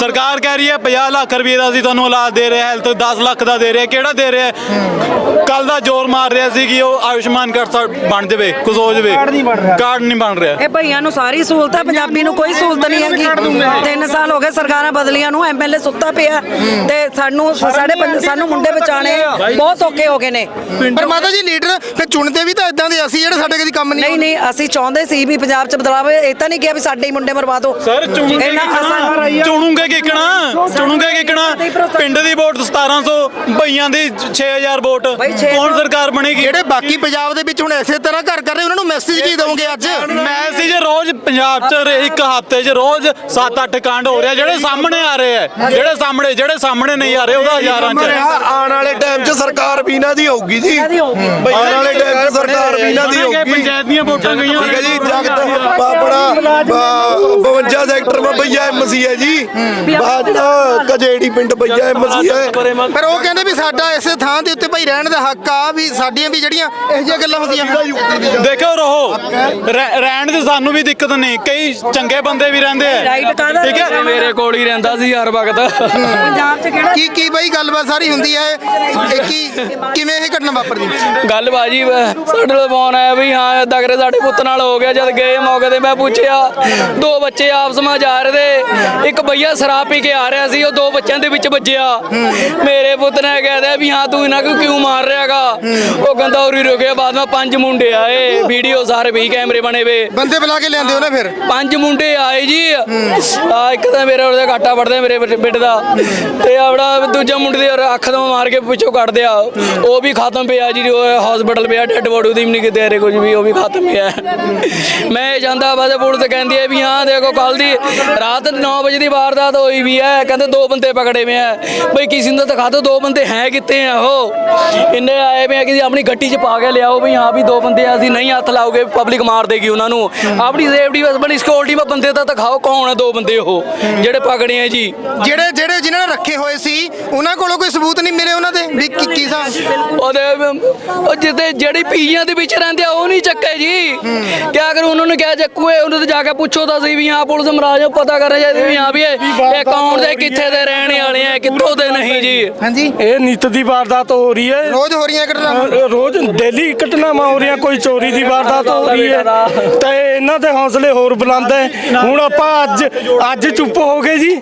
D: ਸਰਕਾਰ ਕਹਿ ਰਹੀ ਹੈ 50 ਲੱਖ ਰੁਪਏ ਦਾ ਅਸੀਂ ਤੁਹਾਨੂੰ ਇਲਾਜ ਦੇ ਰਹੇ ਹੈਲਥ 10 ਲੱਖ ਦਾ ਦੇ ਰਿਹਾ ਕਿਹੜਾ ਦੇ ਰਿਹਾ ਕੱਲ ਦਾ ਜ਼ੋਰ ਮਾਰ ਰਿਹਾ ਸੀ ਕਿ ਉਹ ਆਯੁਸ਼ਮਾਨ ਕਾਰਡ ਬਣ ਜਾਵੇ ਕੁਝ ਹੋ ਜਾਵੇ। ਕਾਰਡ ਨਹੀਂ ਬਣ ਰਿਹਾ।
H: ਇਹ ਭਈਆਂ ਨੂੰ ਸਾਰੀ ਸਹੂਲਤ ਹੈ ਪੰਜਾਬੀ ਨੂੰ ਕੋਈ ਸਹੂਲਤ ਨਹੀਂ ਹੈਗੀ। ਤਿੰਨ ਸਾਲ ਹੋ ਗਏ ਸਰਕਾਰਾਂ ਬਦਲੀਆਂ ਨੂੰ ਐਮਐਲਏ ਸੁੱਤਾ ਪਿਆ ਤੇ ਸਾਨੂੰ ਸਾਡੇ ਸਾਨੂੰ ਮੁੰਡੇ ਬਚਾਣੇ ਬਹੁਤ ਔਖੇ ਹੋ ਗਏ ਨੇ।
A: ਪਰ ਮਾਤਾ ਜੀ ਲੀਡਰ ਫਿਰ ਚੁਣਦੇ ਵੀ ਤਾਂ ਇਦਾਂ ਦੇ ਅਸੀਂ ਜਿਹੜੇ ਸਾਡੇ ਕਦੀ ਕੰਮ ਨਹੀਂ
H: ਨਹੀਂ ਨਹੀਂ ਅਸੀਂ ਚਾਹੁੰਦੇ ਸੀ ਵੀ ਪੰਜਾਬ ਚ ਬਦਲਾਵ ਹੋਵੇ ਇਹ ਤਾਂ ਨਹੀਂ ਕਿਹਾ ਵੀ ਸਾਡੇ ਹੀ ਮੁੰਡੇ ਮਰਵਾ ਦਿਓ
D: ਸਰ ਚੁਣੂਗੇ ਕਿਕਣਾ? ਚੁਣੂਗੇ ਕਿਕਣਾ? ਪਿੰਡ ਦੀ ਵੋਟ 1700 ਭਈਆਂ ਦੀ 6000 ਵੋਟ।
H: ਬਈ 600
D: ਕੌਣ ਸਰਕਾਰ ਬਣੇਗੀ?
A: ਜਿਹੜੇ ਬਾਕੀ ਪੰਜਾਬ ਦੇ ਵਿੱਚ ਹੁਣ ਇਸੇ ਤਰ੍ਹਾਂ ਘਰ ਕਰ ਰਹੇ ਉਹਨਾਂ ਨੂੰ ਮੈਸੇਜ ਕੀ ਦਵੋਗੇ ਅੱਜ?
D: ਮੈਸੇਜ ਰੋਜ਼ ਪੰਜਾਬ 'ਚ ਇੱਕ ਹਫ਼ਤੇ 'ਚ ਰੋਜ਼ 7-8 ਕਾਂਡ ਹੋ ਰਿਹਾ ਜਿਹੜੇ ਸਾਹਮਣੇ ਆ ਰਹੇ ਆ ਜਿਹੜੇ ਸਾਹਮਣੇ ਜਿਹੜੇ ਸਾਹਮਣੇ ਨਹੀਂ ਆ ਰਹੇ ਉਹਦਾ ਹਜ਼ਾਰਾਂ 'ਚ।
E: ਆਉਣ ਵਾਲੇ ਟਾਈਮ 'ਚ ਸਰਕਾਰ ਵੀ ਇਹਨਾਂ ਦੀ ਹੋਊਗੀ ਜੀ। ਆਉਣ ਵਾਲੇ ਟਾਈਮ 'ਚ ਸਰਕਾਰ ਵੀ ਇਹਨਾਂ ਦੀ ਹੋਊਗੀ।
D: ਪੰਚਾਇਤ ਦੀਆਂ ਵੋਟਾਂ ਗਈਆਂ।
E: ਠੀਕ ਹੈ ਜੀ ਜਗਤ ਆਪਣਾ 52 ਸੈਕਟਰ ਮਾ ਬਈਆ ਐਮਸੀ ਹੈ ਜੀ। ਬਾਜੜਾ ਕਜੇੜੀ ਪਿੰਡ ਬਈਆ ਐਮਸੀ ਹੈ।
A: ਪਰ ਉਹ ਕਹਿੰਦੇ ਵੀ ਸਾਡਾ ਇਸੇ ਥਾਂ ਦੇ ਉੱਤੇ ਭਾਈ ਰਹਿਣ ਦਾ ਹੱਕ ਆ ਵੀ ਸਾਡੀਆਂ ਵੀ ਜਿਹੜੀਆਂ ਇਹੋ ਜਿਹੀਆਂ ਗੱਲਾਂ ਹੁੰਦੀਆਂ
D: ਦੇਖੋ ਰਹੋ। ਰਹਿ- ਰਹਿਣ ਦੀ ਸਾਨੂੰ ਵੀ ਦਿੱਕਤ ਨਹੀਂ। ਕਈ ਚੰਗੇ ਬੰਦੇ ਵੀ ਰਹਿੰਦੇ ਆ।
H: ਰਾਈਟ ਕਾਹਦਾ
D: ਠੀਕ ਹੈ?
C: ਮੇਰੇ ਕੋਲ ਹੀ ਰਹਿੰਦਾ ਸੀ ਹਰ ਵਕਤ।
H: ਪੰਜਾਬ ਚ ਕਿਹੜਾ?
A: ਕੀ ਕੀ ਬਾਈ ਗੱਲਬਾਤ ਸਾਰੀ ਹੁੰਦੀ ਹੈ? ਇਹ ਕੀ ਕਿਵੇਂ ਇਹ ਘਟਨਾ ਵਾਪਰਦੀ?
C: ਗੱਲ ਬਾਜੀ ਸਾਡੇ ਕੋਲ ਫੋਨ ਆਇਆ ਵੀ ਹਾਂ ਏਦਾਂ ਕਰੇ ਸਾਡੇ ਪੁੱਤ ਨਾਲ ਹੋ ਗਿਆ। ਜਦ ਗਏ ਮੌਕੇ ਤੇ ਮੈਂ ਪੁੱਛਿਆ ਦੋ ਬੱਚੇ ਆਪਸ ਵਿੱਚ ਜਾ ਰਹੇ ਤੇ ਇੱਕ ਭਈਆ ਸ਼ਰਾਬ ਪੀ ਕੇ ਆ ਰਿਹਾ ਸੀ ਉਹ ਦੋ ਬੱਚਿਆਂ ਦੇ ਵਿੱਚ ਵੱਜਿਆ। ਮੇਰੇ ਪੁੱਤ ਨੇ ਕਹਿੰਦਾ ਵੀ ਹਾਂ ਤੂੰ ਇਹਨਾਂ ਨੂੰ ਕਿਉਂ ਮਾਰ ਰਿਹਾਗਾ? ਉਹ ਕਹਿੰਦਾ ਉਰੀ ਰੁਕਿਆ ਬਾਅਦ ਵਿੱਚ ਪੰਜ ਮੁੰਡੇ ਆਏ ਵੀਡੀਓ ਸਾਰੇ ਵੀ ਕੈਮਰੇ ਬਣੇ ਵੇ।
A: ਬੰਦੇ ਬੁਲਾ ਕੇ ਲਿਆਂਦੇ ਹੋ ਨਾ ਫਿਰ?
C: ਪੰਜ ਮੁੰਡੇ ਆਏ ਜੀ। ਆ ਇੱਕ ਤਾਂ ਮੇਰੇ ਉਹਦੇ ਘਾਟਾ ਵੜਦੇ ਮੇਰੇ ਬੇਟ- ਦਾ। ਤੇ ਆਪਣਾ ਦੂਜਾ ਮੁੰਡੇ ਦੇ ਅੱਖ ਤੋਂ ਮਾਰ ਕੇ ਪਿੱਛੋਂ ਕੱਢ ਦਿਆ। ਉਹ ਵੀ ਖਤਮ ਪਿਆ ਜੀ ਉਹ ਹਸਪੀਟਲ ਪਿਆ ਡੈੱਡ ਬੋਡੀ ਉਹਦੀ ਵੀ ਨਹੀਂ ਕਿਤੇ ਰੇ ਕੁਝ ਵੀ ਉਹ ਵੀ ਖਤਮ ਪਿਆ। ਮੈਂ ਜਾਂਦਾ ਬਸ ਪੁਲਿਸ ਕਹਿੰਦੀ ਹੈ ਵੀ ਹਾਂ ਦੇਖੋ ਕੱਲ ਦੀ ਰਾਤ 9 ਵਜੇ ਦੀ ਵਾਰਦਾਤ ਹੋਈ ਵੀ ਹੈ। ਕਹਿੰਦੇ ਦੋ ਬੰਦੇ ਪਕੜੇ ਹੋਏ ਆ। ਬਈ ਕਿਸੇ ਨੂੰ ਤਾਂ ਦਿਖਾ ਦਿਓ ਦੋ ਬੰਦੇ ਹੈ ਕਿੱਥੇ ਆ ਉਹ? ਇੰਨੇ ਆਏ ਵੀ ਆ ਕਿ ਆਪਣੀ ਗੱਡੀ 'ਚ ਪਾ ਕੇ ਲਿਆਓ ਵੀ ਹਾਂ ਵੀ ਦੋ ਬੰਦੇ ਆ ਅਸੀਂ ਨਹੀਂ ਹੱਥ ਲਾਓਗੇ ਪਬਲਿਕ ਮਾਰ ਦੇਗੀ ਉਹਨਾਂ ਨੂੰ। ਆਪਣੀ ਸੇਫਟੀ ਬਸ ਬਣੀ ਸਿਕਿਉਰਿਟੀ ਵਿੱਚ ਬੰਦੇ ਤਾਂ ਦਿਖਾਓ ਕੌਣ ਆ ਦੋ ਬੰਦੇ ਉਹ ਜਿਹੜੇ ਪਕੜੇ ਆ ਜੀ।
A: ਜਿਹੜੇ ਜਿਹੜੇ ਜਿਨ੍ਹਾਂ ਨੇ ਰੱਖੇ ਹੋਏ ਸੀ ਉਹਨਾਂ ਕੋਲੋਂ ਕੋਈ ਸਬੂਤ ਨਹੀਂ ਮਿਲੇ ਉਹਨਾਂ ਦੇ? ਵੀ ਕੀ ਕੀ ਹਿਸਾਬ
C: ਉਹਦੇ ਉਹ ਜਿੱਤੇ ਜਿਹੜੀ ਪੀਜੀਆਂ ਦੇ ਵਿੱਚ ਰਹਿੰਦੇ ਆ ਉਹ ਨਹੀਂ ਚੱਕੇ ਜੀ। ਕਿਆ ਕਰੂ ਉਹਨਾਂ ਨੂੰ ਕਿਹਾ ਚੱਕੂਏ ਉਹਨਾਂ ਤੇ ਜਾ ਕੇ ਪੁੱਛੋ ਤਾਂ ਸਹੀ ਵੀ ਹਾਂ ਪੁਲਿਸ ਮਹਾਰਾਜ ਨੂੰ ਪਤਾ ਕਰਨਾ ਚਾਹੀਦਾ ਵੀ ਹਾਂ ਵੀ ਇਹ ਇਹ ਕੌਣ ਦੇ ਕਿੱਥੇ ਦੇ ਰਹਿਣ ਵਾਲੇ ਆ ਕਿੱਥੋਂ ਦੇ ਨਹੀਂ ਜੀ।
A: ਹਾਂਜੀ।
F: ਇਹ ਨਿਤ ਦੀ ਵਾਰਦਾਤ ਹੋ ਰਹੀ ਹੈ।
A: ਰੋਜ਼ ਹੋ ਰਹੀਆਂ ਘਟਨਾਵਾਂ?
F: ਰੋਜ਼ ਡੇਲੀ ਘਟਨਾਵਾਂ ਹੋ ਰਹੀਆਂ ਕੋਈ ਚੋਰੀ ਦੀ ਵਾਰਦਾਤ ਹੋ ਰਹੀ ਹੈ। ਤੇ ਇਹਨਾਂ ਦੇ ਹੌਸਲੇ ਹੋਰ ਬੁਲੰਦ ਹੈ। ਹੁਣ ਆਪਾਂ ਅੱਜ ਅੱਜ ਚੁੱਪ ਹੋ ਗਏ ਜੀ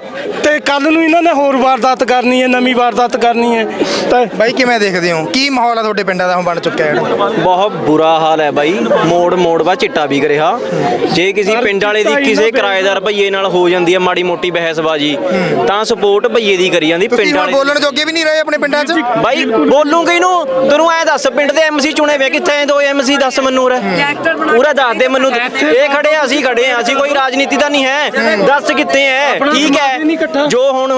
F: ਤੇ ਕੱਲ ਨੂੰ ਇਹਨਾਂ ਨੇ ਹੋਰ ਵਾਰਦਾਤ ਕਰਨੀ ਹੈ ਨਵੀਂ ਵਾਰਦਾਤ ਕਰਨੀ ਹੈ। ਤੇ
A: ਬਾਈ ਕਿਵੇਂ ਦੇਖਦੇ ਹੋ? ਕੀ ਮਾਹੌਲ ਆ ਤੁਹਾਡੇ ਪਿੰਡਾਂ ਦਾ ਹੁਣ ਬਣ ਚੁੱਕਿਆ ਹੈ
I: ਬਹੁਤ ਬੁਰਾ ਹਾਲ ਹੈ ਬਾਈ। ਮੋੜ ਮੋੜ ਵਾ ਚਿੱਟਾ ਵਿਕ ਰਿਹਾ। ਜੇ ਕਿਸੇ ਪਿੰਡ ਵਾਲੇ ਦੀ ਕਿਸੇ ਕਿਰਾਏਦਾਰ ਭਈਏ ਨਾਲ ਹੋ ਜਾਂਦੀ ਹੈ ਮਾੜੀ ਮੋਟੀ ਬਹਿਸਬਾਜੀ ਤਾਂ ਸਪੋਰਟ ਭਈਏ ਦੀ ਕਰੀ ਜਾਂਦੀ ਪਿੰਡ ਵਾਲੇ
A: ਬੋਲਣ ਜੋਗੇ ਵੀ ਨਹੀਂ ਰਹੇ ਆਪਣੇ ਪਿੰਡਾਂ 'ਚ?
I: ਬਾਈ ਬੋਲੂਗੇ ਇਹਨੂੰ ਤੈਨੂੰ ਐ ਦੱਸ ਪਿੰਡ ਦੇ ਐਮਸੀ ਚੁਣੇ ਵੇ ਕਿੱਥੇ ਐ ਦੋ ਐਮਸੀ ਦੱਸ ਮੈਨੂੰ ਉਰੇ? ਉਰੇ ਦੱਸ ਦੇ ਮੈਨੂੰ। ਇਹ ਖੜੇ ਆ ਅਸੀਂ ਖੜੇ ਆ ਅਸੀਂ ਕੋਈ ਰਾਜਨੀਤੀ ਦਾ ਨਹੀਂ ਹੈ। ਦੱਸ ਕਿੱਥੇ ਐ? ਠੀਕ ਹੈ ਜੋ ਹੁਣ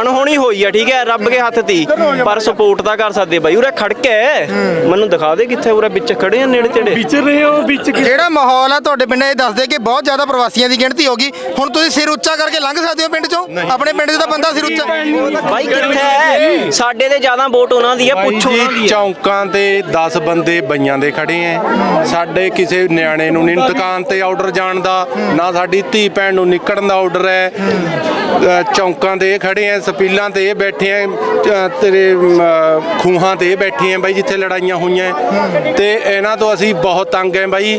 I: ਅਣਹੋਣੀ ਹੋਈ ਆ ਠੀਕ ਹੈ ਰੱਬ ਦੇ। ਹੱਥ ਤੀ ਪਰ ਸਪੋਰਟ ਤਾਂ ਕਰ ਸਕਦੇ ਬਾਈ। ਉਰੇ ਖੜ ਕੇ ਮੈਨੂੰ ਦਿਖਾ ਦੇ ਕਿੱਥੇ ਉਰੇ ਵਿੱਚ ਖੜੇ ਆ ਨੇੜੇ ਤੇੜੇ।
F: ਵਿਚ ਰਹੇ ਹੋ ਵਿੱਚ
A: ਜਿਹੜਾ ਮਾਹੌਲ ਆ ਤੁਹਾਡੇ ਪਿੰਡ ਇਹ ਦੱਸਦੇ ਕਿ ਬਹੁਤ ਜ਼ਿਆਦਾ ਪ੍ਰਵਾਸੀਆਂ ਦੀ ਗਿਣਤੀ ਹੋਗੀ ਹੁਣ ਤੁਸੀਂ ਸਿਰ ਉੱਚਾ ਕਰਕੇ ਲੰਘ ਸਕਦੇ ਹੋ ਪਿੰਡ 'ਚੋਂ? ਆਪਣੇ ਪਿੰਡ 'ਚ ਤਾਂ ਬੰਦਾ ਸਿਰ ਉੱਚਾ
I: ਬਾਈ ਕਿੱਥੇ ਹੈ ਸਾਡੇ ਤੇ ਜ਼ਿਆਦਾ ਵੋਟ ਉਹਨਾਂ ਦੀ ਹੈ ਪੁੱਛੋ ਉਹਨਾਂ ਦੀ ਹੈ
E: ਚੌਂਕਾਂ ਤੇ 10 ਬੰਦੇ ਬਈਆਂ ਦੇ ਖੜੇ ਐ। ਸਾਡੇ ਕਿਸੇ ਨਿਆਣੇ ਨੂੰ ਨਹੀਂ ਦੁਕਾਨ ਤੇ ਆਰਡਰ ਜਾਣ ਦਾ ਨਾ ਸਾਡੀ ਧੀ ਭੈਣ ਨੂੰ ਨਿਕਲਣ ਦਾ ਆਰਡਰ ਹੈ ਚੌਂਕਾਂ ਤੇ ਖੜੇ ਆ ਸਪੀਲਾਂ ਤੇ ਬੈਠੇ ਆ ਤੇਰੇ ਖੂਹਾਂ ਤੇ ਬੈਠੇ ਆ ਬਾਈ ਜਿੱਥੇ ਲੜਾਈਆਂ ਹੋਈਆਂ। ਤੇ ਇਹਨਾਂ ਤੋਂ ਅਸੀਂ ਬਹੁਤ ਤੰਗ ਆ ਬਾਈ।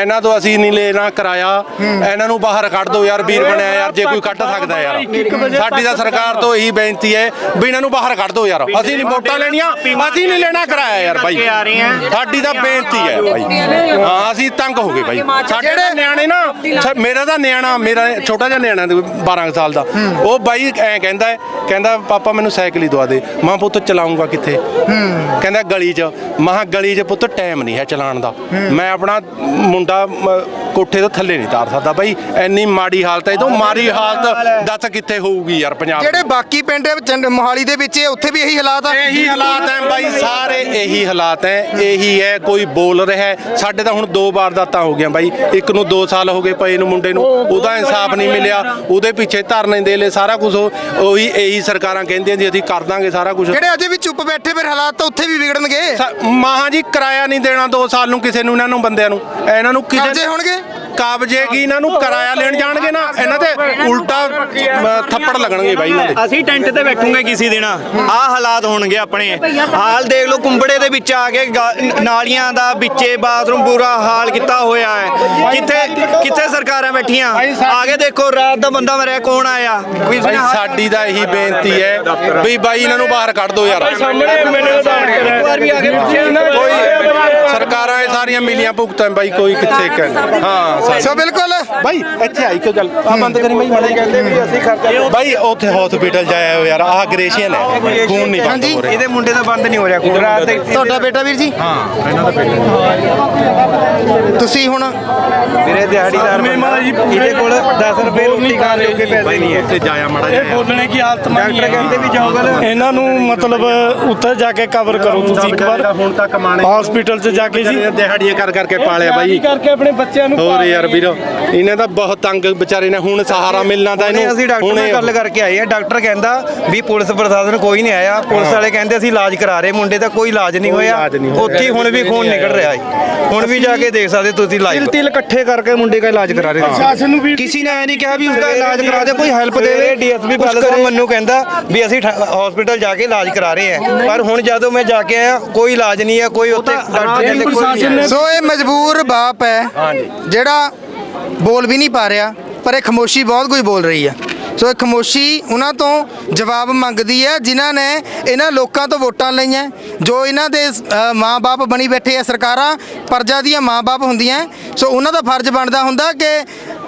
E: ਇਹਨਾਂ ਤੋਂ ਅਸੀਂ ਨਹੀਂ ਲੈਣਾ ਕਿਰਾਇਆ। ਇਹਨਾਂ ਨੂੰ ਬਾਹਰ ਕੱਢ ਦਿਓ ਯਾਰ ਵੀਰ ਬਣਿਆ ਯਾਰ ਜੇ ਕੋਈ ਕੱਢ ਸਕਦਾ ਯਾਰ। ਸਾਡੀ ਤਾਂ ਸਰਕਾਰ ਤੋਂ ਇਹੀ ਬੇਨਤੀ ਹੈ ਵੀ ਇਹਨਾਂ ਨੂੰ ਬਾਹਰ ਕੱਢ ਦਿਓ ਯਾਰ। ਅਸੀਂ ਨਹੀਂ ਵੋਟਾਂ ਲੈਣੀਆਂ ਅਸੀਂ ਨਹੀਂ ਲੈਣਾ ਕਿਰਾਇਆ ਯਾਰ ਬਾਈ। ਸਾਡੀ ਤਾਂ ਬੇਨਤੀ ਹੈ ਬਾਈ। ਹਾਂ ਅਸੀਂ ਤੰਗ ਹੋ ਗਏ ਬਾਈ। ਸਾਡੇ ਨਿਆਣੇ ਨਾ ਮੇਰਾ ਤਾਂ ਨਿਆਣਾ ਮੇਰਾ ਛੋਟਾ ਜਿਹਾ ਨਿਆਣਾ 12 ਕੁ ਸਾਲ ਦਾ। ਉਹ ਬਾਈ ਐ ਕਹਿੰਦਾ ਕਹਿੰਦਾ ਪਾਪਾ ਮੈਨੂੰ ਸਾਈਕਲ ਹੀ ਦਵਾ ਦੇ। ਮਾਂ ਪੁੱਤ ਚਲਾਉਂਗਾ ਕਿੱਥੇ? ਕਹਿੰਦਾ ਗਲੀ 'ਚ। ਮਾਂ ਗਲੀ 'ਚ ਪੁੱਤ ਟਾਈਮ ਨਹੀਂ ਹੈ ਚਲਾਉਣ ਦਾ। ਮੈਂ ਆਪਣਾ ਮੁੰਡਾ ਮ, ਕੋਠੇ ਤੋਂ ਥੱਲੇ ਨਹੀਂ ਤਾਰ ਸਕਦਾ ਬਾਈ ਐਨੀ ਮਾੜੀ ਹਾਲਤ ਹੈ ਇਹ ਤੋਂ ਮਾੜੀ ਹਾਲਤ ਦੱਸ ਕਿੱਥੇ ਹੋਊਗੀ ਯਾਰ ਪੰਜਾਬ
A: ਜਿਹੜੇ ਬਾਕੀ ਪਿੰਡ ਚੰਡ- ਮੋਹਾਲੀ ਦੇ ਵਿੱਚ ਉੱਥੇ ਵੀ ਇਹੀ ਹਾਲਾਤ ਆ।
E: ਇਹੀ ਹਾਲਾਤ ਹੈ ਬਾਈ ਸਾਰੇ ਇਹੀ ਹਾਲਾਤ ਹੈ ਇਹੀ ਹੈ ਕੋਈ ਬੋਲ ਰਿਹਾ ਹੈ। ਸਾਡੇ ਤਾਂ ਹੁਣ ਦੋ ਵਾਰਦਾਤਾਂ ਹੋ ਗਈਆਂ ਬਾਈ ਇੱਕ ਨੂੰ 2 ਸਾਲ ਹੋ ਗਏ ਪਏ ਨੂੰ ਮੁੰਡੇ ਨੂੰ ਉਹਦਾ ਇਨਸਾਫ ਨਹੀਂ ਮਿਲਿਆ ਉਹਦੇ ਪਿੱਛੇ ਧਰਨੇ ਦੇ ਲੈ ਸਾਰਾ ਕੁਝ ਉਹੀ ਇਹੀ ਸਰਕਾਰਾਂ ਕਹਿੰਦੀਆਂ ਜੀ ਅਸੀਂ ਕਰ ਦਾਂਗੇ ਸਾਰਾ ਕੁਝ
A: ਜਿਹੜੇ ਅਜੇ ਵੀ ਚੁੱਪ ਬੈਠੇ ਫਿਰ ਹਾਲਾਤ ਤਾਂ ਉੱਥੇ ਵੀ ਵਿਗੜਨਗੇ।
E: ਮਾਹਾਂ ਜੀ ਕਿਰਾਇਆ ਨਹੀਂ ਦੇਣਾ 2 ਸਾਲ ਨੂੰ ਕਿਸੇ ਨੂੰ ਇਹਨਾਂ ਨੂੰ ਬੰਦਿਆਂ ਨੂੰ ਇਹਨਾਂ ਨੂੰ ਕਿਸੇ
A: ਕਬਜ਼ੇ ਹੋਣਗੇ?
E: ਕਬਜ਼ੇ ਕੀ ਇਹਨਾਂ ਨੂੰ ਕਿਰਾਇਆ ਲੈਣ ਜਾਣਗੇ ਨਾ? ਇਹਨਾਂ ਤੇ ਉਲਟਾ ਅ, ਥੱਪੜ ਲੱਗਣਗੇ ਬਾਈ ਇਹਨਾਂ ਦੇ।
I: ਅਸੀਂ ਟੈਂਟ ਤੇ ਬੈਠੂਗੇ ਕਿਸੇ ਦਿਨ। ਆਹ ਹਾਲਾਤ ਹੋਣਗੇ ਆਪਣੇ। ਹਾਲ ਦੇਖ ਲਓ ਕੁੰਬੜੇ ਦੇ ਵਿੱਚ ਆ ਕੇ ਗਾ- ਨਾਲੀਆਂ ਦਾ ਵਿੱਚੇ ਬਾਥਰੂਮ ਬੁਰਾ ਹਾਲ ਕੀਤਾ ਹੋਇਆ ਹੈ। ਕਿੱਥੇ ਕਿੱਥੇ ਸਰਕਾਰਾਂ ਬੈਠੀਆਂ? ਆ ਕੇ ਦੇਖੋ ਰਾਤ ਦਾ ਬੰਦਾ ਮਰਿਆ ਕੌਣ ਆਇਆ?
E: ਬਾਈ ਸਾਡੀ ਤਾਂ ਇਹੀ ਬੇਨਤੀ ਹੈ ਵੀ ਬਾਈ ਇਹਨਾਂ ਨੂੰ ਬਾਹਰ ਕੱਢ ਦਿਓ ਯਾਰ।
I: ਇੱਕ ਵਾਰ ਵੀ ਆ ਕੇ
E: ਕੋਈ ਸਰਕਾਰਾਂ ਇਹ ਸਾਰੀਆਂ ਮਿਲੀਆਂ ਭੁਗਤਾਂ ਬਾਈ ਕੋਈ ਕਿੱਥੇ ਕਹਿ ਹਾਂ। ਸਾਰੇ।
A: ਸੋ ਬਿਲਕੁਲ।
E: ਬਾਈ ਇੱਥੇ ਆਈ ਕੋਈ ਗੱਲ। ਆ ਬੰਦ ਕਰੀ ਬਾਈ ਮਾੜੇ ਕਹਿੰਦੇ ਵੀ ਅਸੀਂ ਖਰਚਾ ਬਾਈ ਉੱਥੇ ਹਸਪੀਟਲ ਜਾਇਆ ਹੋ ਯਾਰ ਆਹ ਗ੍ਰੇਸ਼ੀਅਨ ਹੈ। ਖੂਨ ਨਹੀਂ ਬੰਦ। ਹੋ ਰਿਹਾ।
I: ਇਹਦੇ ਮੁੰਡੇ ਦਾ ਬੰਦ ਨਹੀਂ ਹੋ ਰਿਹਾ ਖੂਨ। ਰਾਤ
A: ਤੁਹਾਡਾ ਬੇਟਾ ਵੀਰ ਜੀ?
E: ਹਾਂ ਇਹਨਾਂ ਦਾ
A: ਤੁਸੀਂ ਹੁਣ
I: ਮੇਰੇ ਦਿਹਾੜੀਦਾਰ ਇਹਦੇ ਕੋਲ 10 ਰੁਪਏ ਰੋਟੀ ਖਾਣ ਜੋਗੇ ਪੈਸੇ ਨਹੀਂ ਹੈ।
E: ਉੱਥੇ ਜਾਇਆ ਮਾੜਾ
F: ਇਹ
E: ਜਿਹਾ
F: ਬੋਲਣੇ ਕੀ ਹਾਲਤ ਮਾਨੀ
I: ਡਾਕਟਰ ਕਹਿੰਦੇ ਵੀ ਜਾਓਗਾ ਨਾ
F: ਇਹਨਾਂ ਨੂੰ ਮਤਲਬ ਉੱਥੇ ਜਾ ਕੇ ਕਵਰ ਕਰੋ ਤੁਸੀਂ ਇੱਕ ਵਾਰ।
E: ਹੁਣ ਤੱਕ ਕਮਾਣੇ
F: ਹਸਪੀਟਲ 'ਚ ਜਾ ਕੇ ਜੀ।
E: ਦਿਹਾੜੀਆਂ ਕਰ ਕਰਕੇ ਪਾਲਿਆ ਬਾਈ।
F: ਕਰਕੇ ਆਪਣੇ ਬੱਚਿਆਂ ਨੂੰ
E: ਹੋਰ ਯਾਰ ਵੀਰੋ ਇਹਨੇ ਤਾਂ ਬਹੁਤ ਤੰਗ ਵਿਚਾਰੇ ਨੇ ਹੁਣ ਸਹਾਰਾ ਮਿਲਣਾ ਤਾਂ ਇਹਨੂੰ
I: ਅਸੀਂ ਡਾਕਟਰ ਨਾਲ ਗੱਲ ਕਰਕੇ ਆਏ ਆ ਡਾਕਟਰ ਕਹਿੰਦਾ ਵੀ ਪੁਲਿਸ ਪ੍ਰਸ਼ਾਸਨ ਕੋਈ ਨਹੀਂ ਆਇਆ। ਪੁਲਿਸ ਵਾਲੇ ਕਹਿੰਦੇ ਅਸੀਂ ਇਲਾਜ ਕਰਾ ਰਹੇ ਮੁੰਡੇ ਦਾ ਕੋਈ ਇਲਾਜ ਨਹੀਂ ਹੋਇਆ। ਉੱਥੇ ਹੁਣ ਵੀ ਖੂਨ ਨਿਕਲ ਰਿਹਾ ਹੈ ਹੁਣ ਵੀ ਜਾ ਕੇ ਦੇਖ ਸਕਦੇ ਤੁਸੀਂ ਲਾਈਵ ਤਿਲ ਇਕੱਠੇ ਕਰਕੇ ਮੁੰਡੇ ਦਾ ਇਲਾਜ ਕਰਾ ਰਹੇ
F: ਪ੍ਰਸ਼ਾਸਨ ਨੂੰ ਵੀ
I: ਕਿਸੇ ਨੇ ਐ ਨਹੀਂ ਕਿਹਾ ਵੀ ਉਸਦਾ ਇਲਾਜ ਕਰਾ ਦੇ ਕੋਈ ਹੈਲਪ ਦੇਵੇ। ਡੀਐਸਪੀ ਬਾਲ ਸਾਹਿਬ ਮੈਨੂੰ ਕਹਿੰਦਾ ਵੀ ਅਸੀਂ ਹਸਪੀਟਲ ਜਾ ਕੇ ਇਲਾਜ ਕਰਾ ਰਹੇ ਹਾਂ। ਪਰ ਹੁਣ ਜਦੋਂ ਮੈਂ ਜਾ ਕੇ ਆਇਆ ਕੋਈ ਇਲਾਜ ਨਹੀਂ ਹੈ ਕੋਈ ਉੱਥੇ ਡਾਕਟਰ।
A: ਸੋ ਇਹ ਮਜਬੂਰ ਬਾਪ ਹੈ। ਜਿਹੜਾ ਬੋਲ ਵੀ ਨਹੀਂ ਪਾ ਰਿਹਾ ਪਰ ਇਹ ਖਮੋਸ਼ੀ ਬਹੁਤ ਕੁਝ ਬੋਲ ਰਹੀ ਹੈ ਸੋ ਇਹ ਖਮੋਸ਼ੀ ਉਹਨਾਂ ਤੋਂ ਜਵਾਬ ਮੰਗਦੀ ਹੈ ਜਿਨ੍ਹਾਂ ਨੇ ਇਹਨਾਂ ਲੋਕਾਂ ਤੋਂ ਵੋਟਾਂ ਲਈਆਂ। ਜੋ ਇਹਨਾਂ ਦੇ ਅ, ਮਾਂ-ਬਾਪ ਬਣੀ ਬੈਠੇ ਆ ਸਰਕਾਰਾਂ ਪਰਜਾ ਦੀਆਂ ਮਾਂ-ਬਾਪ ਹੁੰਦੀਆਂ। ਸੋ ਉਹਨਾਂ ਦਾ ਫਰਜ਼ ਬਣਦਾ ਹੁੰਦਾ ਕਿ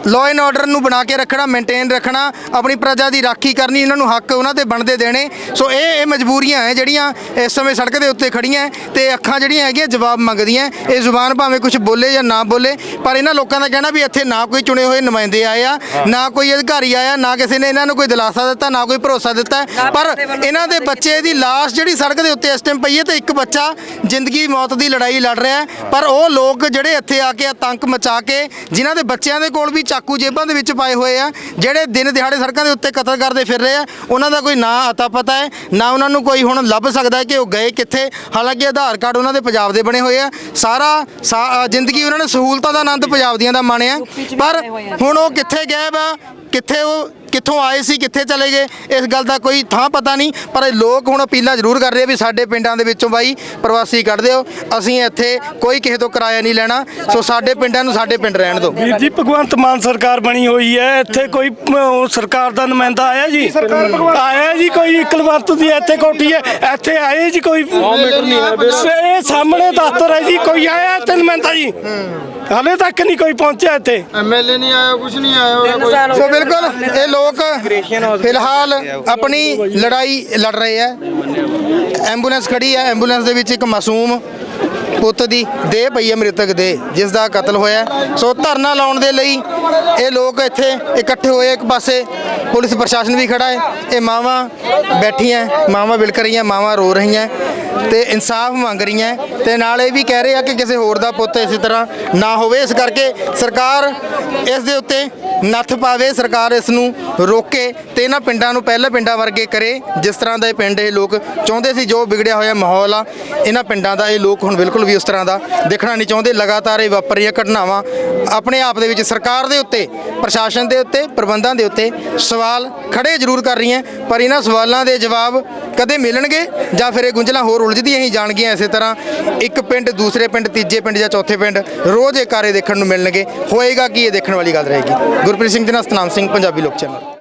A: ਲਾਅ ਐਂਡ ਆਰਡਰ ਨੂੰ ਬਣਾ ਕੇ ਰੱਖਣਾ ਮੇਨਟੇਨ ਰੱਖਣਾ ਆਪਣੀ ਪ੍ਰਜਾ ਦੀ ਰਾਖੀ ਕਰਨੀ ਇਹਨਾਂ ਨੂੰ ਹੱਕ ਉਹਨਾਂ ਦੇ ਬਣਦੇ ਦੇਣੇ। ਸੋ ਇਹ ਇਹ ਮਜਬੂਰੀਆਂ ਹੈ ਜਿਹੜੀਆਂ ਇਸ ਸਮੇਂ ਸੜਕ ਦੇ ਉੱਤੇ ਖੜੀਆਂ ਤੇ ਅੱਖਾਂ ਜਿਹੜੀਆਂ ਹੈਗੀਆਂ ਜਵਾਬ ਮੰਗਦੀਆਂ ਇਹ ਜ਼ੁਬਾਨ ਭਾਵੇਂ ਕੁਝ ਬੋਲੇ ਜਾਂ ਨਾ ਬੋਲੇ ਪਰ ਇਹਨਾਂ ਲੋਕਾਂ ਦਾ ਕਹਿਣਾ ਵੀ ਇੱਥੇ ਨਾ ਕੋਈ ਚੁਣੇ ਹੋਏ ਨੁਮਾਇੰਦੇ ਆਏ ਆ ਨਾ ਕੋਈ ਅਧਿਕਾਰੀ ਆਇਆ ਨਾ ਕਿਸੇ ਨੇ ਇਹਨਾਂ ਨੂੰ ਕੋਈ ਦਿਲਾਸਾ ਦਿੱਤਾ ਨਾ ਕੋਈ ਭਰੋਸਾ ਦਿੱਤਾ। ਪਰ ਇਹਨਾਂ ਦੇ ਬੱਚੇ ਦੀ ਲਾਸ਼ ਜਿਹੜੀ ਸੜਕ ਦੇ ਉੱਤੇ ਇਸ ਟਾਈਮ ਪਈ ਹੈ ਤੇ ਇੱਕ ਬੱਚਾ ਜ਼ਿੰਦਗੀ ਮੌਤ ਦੀ ਲੜਾਈ ਲੜ ਰਿਹਾ ਪਰ ਉਹ ਲੋਕ ਜਿਹੜੇ ਇੱਥੇ ਆ ਕੇ ਆਤੰਕ ਮਚਾ ਕੇ ਜਿਨ੍ਹਾਂ ਦੇ ਬੱਚਿਆਂ ਦੇ ਕੋਲ ਵੀ ਚਾਕੂ ਜੇਬਾਂ ਦੇ ਵਿੱਚ ਪਾਏ ਹੋਏ ਆ ਜਿਹੜੇ ਦਿਨ ਦਿਹਾੜੇ ਸੜਕਾਂ ਦੇ ਉੱਤੇ ਕਤਲ ਕਰਦੇ ਫਿਰ ਰਹੇ ਆ ਉਹਨਾਂ ਦਾ ਕੋਈ ਨਾਂ ਅਤਾ ਪਤਾ ਹੈ ਨਾ ਉਹਨਾਂ ਨੂੰ ਕੋਈ ਹੁਣ ਲੱਭ ਸਕਦਾ ਹੈ ਕਿ ਉਹ ਗਏ ਕਿੱਥੇ ਹਾਲਾਂਕਿ ਆਧਾਰ ਕਾਰਡ ਉਹਨਾਂ ਦੇ ਪੰਜਾਬ ਦੇ ਬਣੇ ਹੋਏ ਆ ਸਾਰਾ ਜ਼ਿੰਦਗੀ ਉਹਨਾਂ ਨੇ ਸਹੂਲਤਾਂ ਦਾ ਆਨੰਦ ਪੰਜਾਬ ਦੀਆਂ ਦਾ ਮਾਣਿਆ ਪਰ ਹੁਣ ਉਹ ਕਿੱਥੇ ਗਏ ਵਾ ਕਿੱਥੇ ਉਹ ਕਿੱਥੋਂ ਆਏ ਸੀ ਕਿੱਥੇ ਚਲੇ ਗਏ ਇਸ ਗੱਲ ਦਾ ਕੋਈ ਥਾਂ ਪਤਾ ਨਹੀਂ ਪਰ ਇਹ ਲੋਕ ਹੁਣ ਅਪੀਲਾਂ ਜ਼ਰੂਰ ਕਰ ਰਹੇ ਆ ਵੀ ਸਾਡੇ ਪਿੰਡਾਂ ਦੇ ਵਿੱਚੋਂ ਬਾਈ ਪ੍ਰਵਾਸੀ ਕੱਢ ਦਿਓ ਅਸੀਂ ਇੱਥੇ ਕੋਈ ਕਿਸੇ ਤੋਂ ਕਿਰਾਇਆ ਨਹੀਂ ਲੈਣਾ ਸੋ ਸਾਡੇ ਪਿੰਡਾਂ ਨੂੰ ਸਾਡੇ ਪਿੰਡ ਰਹਿਣ ਦਿਓ।
F: ਵੀਰ ਜੀ ਭਗਵੰਤ ਮਾਨ ਸਰਕਾਰ ਬਣੀ ਹੋਈ ਹੈ ਇੱਥੇ ਕੋਈ ਸਰਕਾਰ ਦਾ ਨੁਮਾਇੰਦਾ ਆਇਆ ਜੀ? ਆਇਆ ਜੀ ਕੋਈ ਇਕਲਵੰਤ ਦੀ ਇੱਥੇ ਕੋਠੀ ਹੈ ਇੱਥੇ ਆਏ ਜੀ ਕੋਈ? 100 ਮੀਟਰ ਨਹੀਂ ਆਇਆ ਸਾਹਮਣੇ ਦਫ਼ਤਰ ਹੈ ਜੀ ਕੋਈ ਆਇਆ ਇੱਥੇ ਨੁਮਾਇੰਦਾ ਜੀ? ਹਾਲੇ ਤੱਕ ਨਹੀਂ ਕੋਈ ਪਹੁੰਚਿਆ ਇੱਥੇ।
A: ਐਮਐਲਏ ਨਹੀਂ ਆਇਆ ਕੁਝ ਨਹੀਂ ਆਇਆ ਸੋ ਬਿਲਕੁਲ ਇਹ ਲੋਕ ਫਿਲਹਾਲ ਆਪਣੀ ਲੜਾਈ ਲੜ ਰਹੇ ਆ। ਐਂਬੂਲੈਂਸ ਖੜੀ ਹੈ ਐਂਬੂਲੈਂਸ ਦੇ ਵਿੱਚ ਇੱਕ ਮਾਸੂਮ ਪੁੱਤ ਦੀ ਦੇਹ ਪਈ ਹੈ ਮ੍ਰਿਤਕ ਦੇ ਜਿਸ ਦਾ ਕਤਲ ਹੋਇਆ। ਹੈ। ਸੋ ਧਰਨਾ ਲਾਉਣ ਦੇ ਲਈ ਇਹ ਲੋਕ ਇੱਥੇ ਇਕੱਠੇ ਹੋਏ ਇੱਕ ਪਾਸੇ। ਪੁਲਿਸ ਪ੍ਰਸ਼ਾਸਨ ਵੀ ਖੜਾ ਹੈ। ਇਹ ਮਾਵਾਂ ਬੈਠੀਆਂ, ਮਾਵਾਂ ਵਿਲਕ ਰਹੀਆਂ, ਮਾਵਾਂ ਰੋ ਰਹੀਆਂ ਤੇ ਇਨਸਾਫ ਮੰਗ ਰਹੀਆਂ ਤੇ ਨਾਲ ਇਹ ਵੀ ਕਹਿ ਰਹੇ ਆ ਕਿ ਕਿਸੇ ਹੋਰ ਦਾ ਪੁੱਤ ਇਸੇ ਤਰ੍ਹਾਂ ਨਾ ਹੋਵੇ। ਇਸ ਕਰਕੇ ਸਰਕਾਰ ਇਸ ਦੇ ਉੱਤੇ ਨੱਥ ਪਾਵੇ, ਸਰਕਾਰ ਇਸ ਨੂੰ ਰੋਕੇ ਤੇ ਇਹਨਾਂ ਪਿੰਡਾਂ ਨੂੰ ਪਹਿਲੇ ਪਿੰਡਾਂ ਵਰਗੇ ਕਰੇ। ਜਿਸ ਤਰ੍ਹਾਂ ਦਾ ਇਹ ਪਿੰਡ ਇਹ ਲੋਕ ਚਾਹੁੰਦੇ ਸੀ, ਜੋ ਵਿਗੜਿਆ ਹੋਇਆ ਮਾਹੌਲ ਆ, ਇਹਨਾਂ ਪਿੰਡਾਂ ਦਾ ਇਹ ਲੋਕ ਹੁਣ ਬਿਲਕੁਲ ਵੀ ਉਸ ਤਰ੍ਹਾਂ ਦਾ ਦੇਖਣਾ ਨਹੀਂ ਚਾਹੁੰਦੇ। ਲਗਾਤਾਰ ਇਹ ਵਾਪਰ ਰਹੀਆਂ ਘਟਨਾਵਾਂ ਆਪਣੇ ਆਪ ਦੇ ਵਿੱਚ ਸਰਕਾਰ ਦੇ ਉੱਤੇ, ਪ੍ਰਸ਼ਾਸਨ ਦੇ ਉੱਤੇ, ਪ੍ਰਬੰਧਾਂ ਦੇ ਉੱਤੇ ਸਵਾਲ ਸਵਾਲ ਖੜੇ ਜ਼ਰੂਰ ਕਰ ਰਹੀਆਂ, ਪਰ ਇਹਨਾਂ ਸਵਾਲਾਂ ਦੇ ਜਵਾਬ ਕਦੇ ਮਿਲਣਗੇ ਜਾਂ ਫਿਰ ਇਹ ਗੁੰਝਲਾਂ ਹੋਰ ਉਲਝਦੀਆਂ ਹੀ ਜਾਣਗੀਆਂ ਇਸੇ ਤਰ੍ਹਾਂ ਇੱਕ ਪਿੰਡ, ਦੂਸਰੇ ਪਿੰਡ, ਤੀਜੇ ਪਿੰਡ ਜਾਂ ਚੌਥੇ ਪਿੰਡ ਰੋਜ਼ ਇਹ ਕਾਰੇ ਦੇਖਣ ਨੂੰ ਮਿਲਣਗੇ। ਹੋਏਗਾ ਕੀ ਇਹ ਦੇਖਣ ਵਾਲੀ ਗੱਲ ਰਹੇਗੀ? ਗੁਰਪ੍ਰੀਤ ਸਿੰਘ ਦੇ ਨਾਲ ਸਤਨਾਮ ਸਿੰਘ, ਪੰਜਾਬੀ ਲੋਕ ਚੈਨਲ।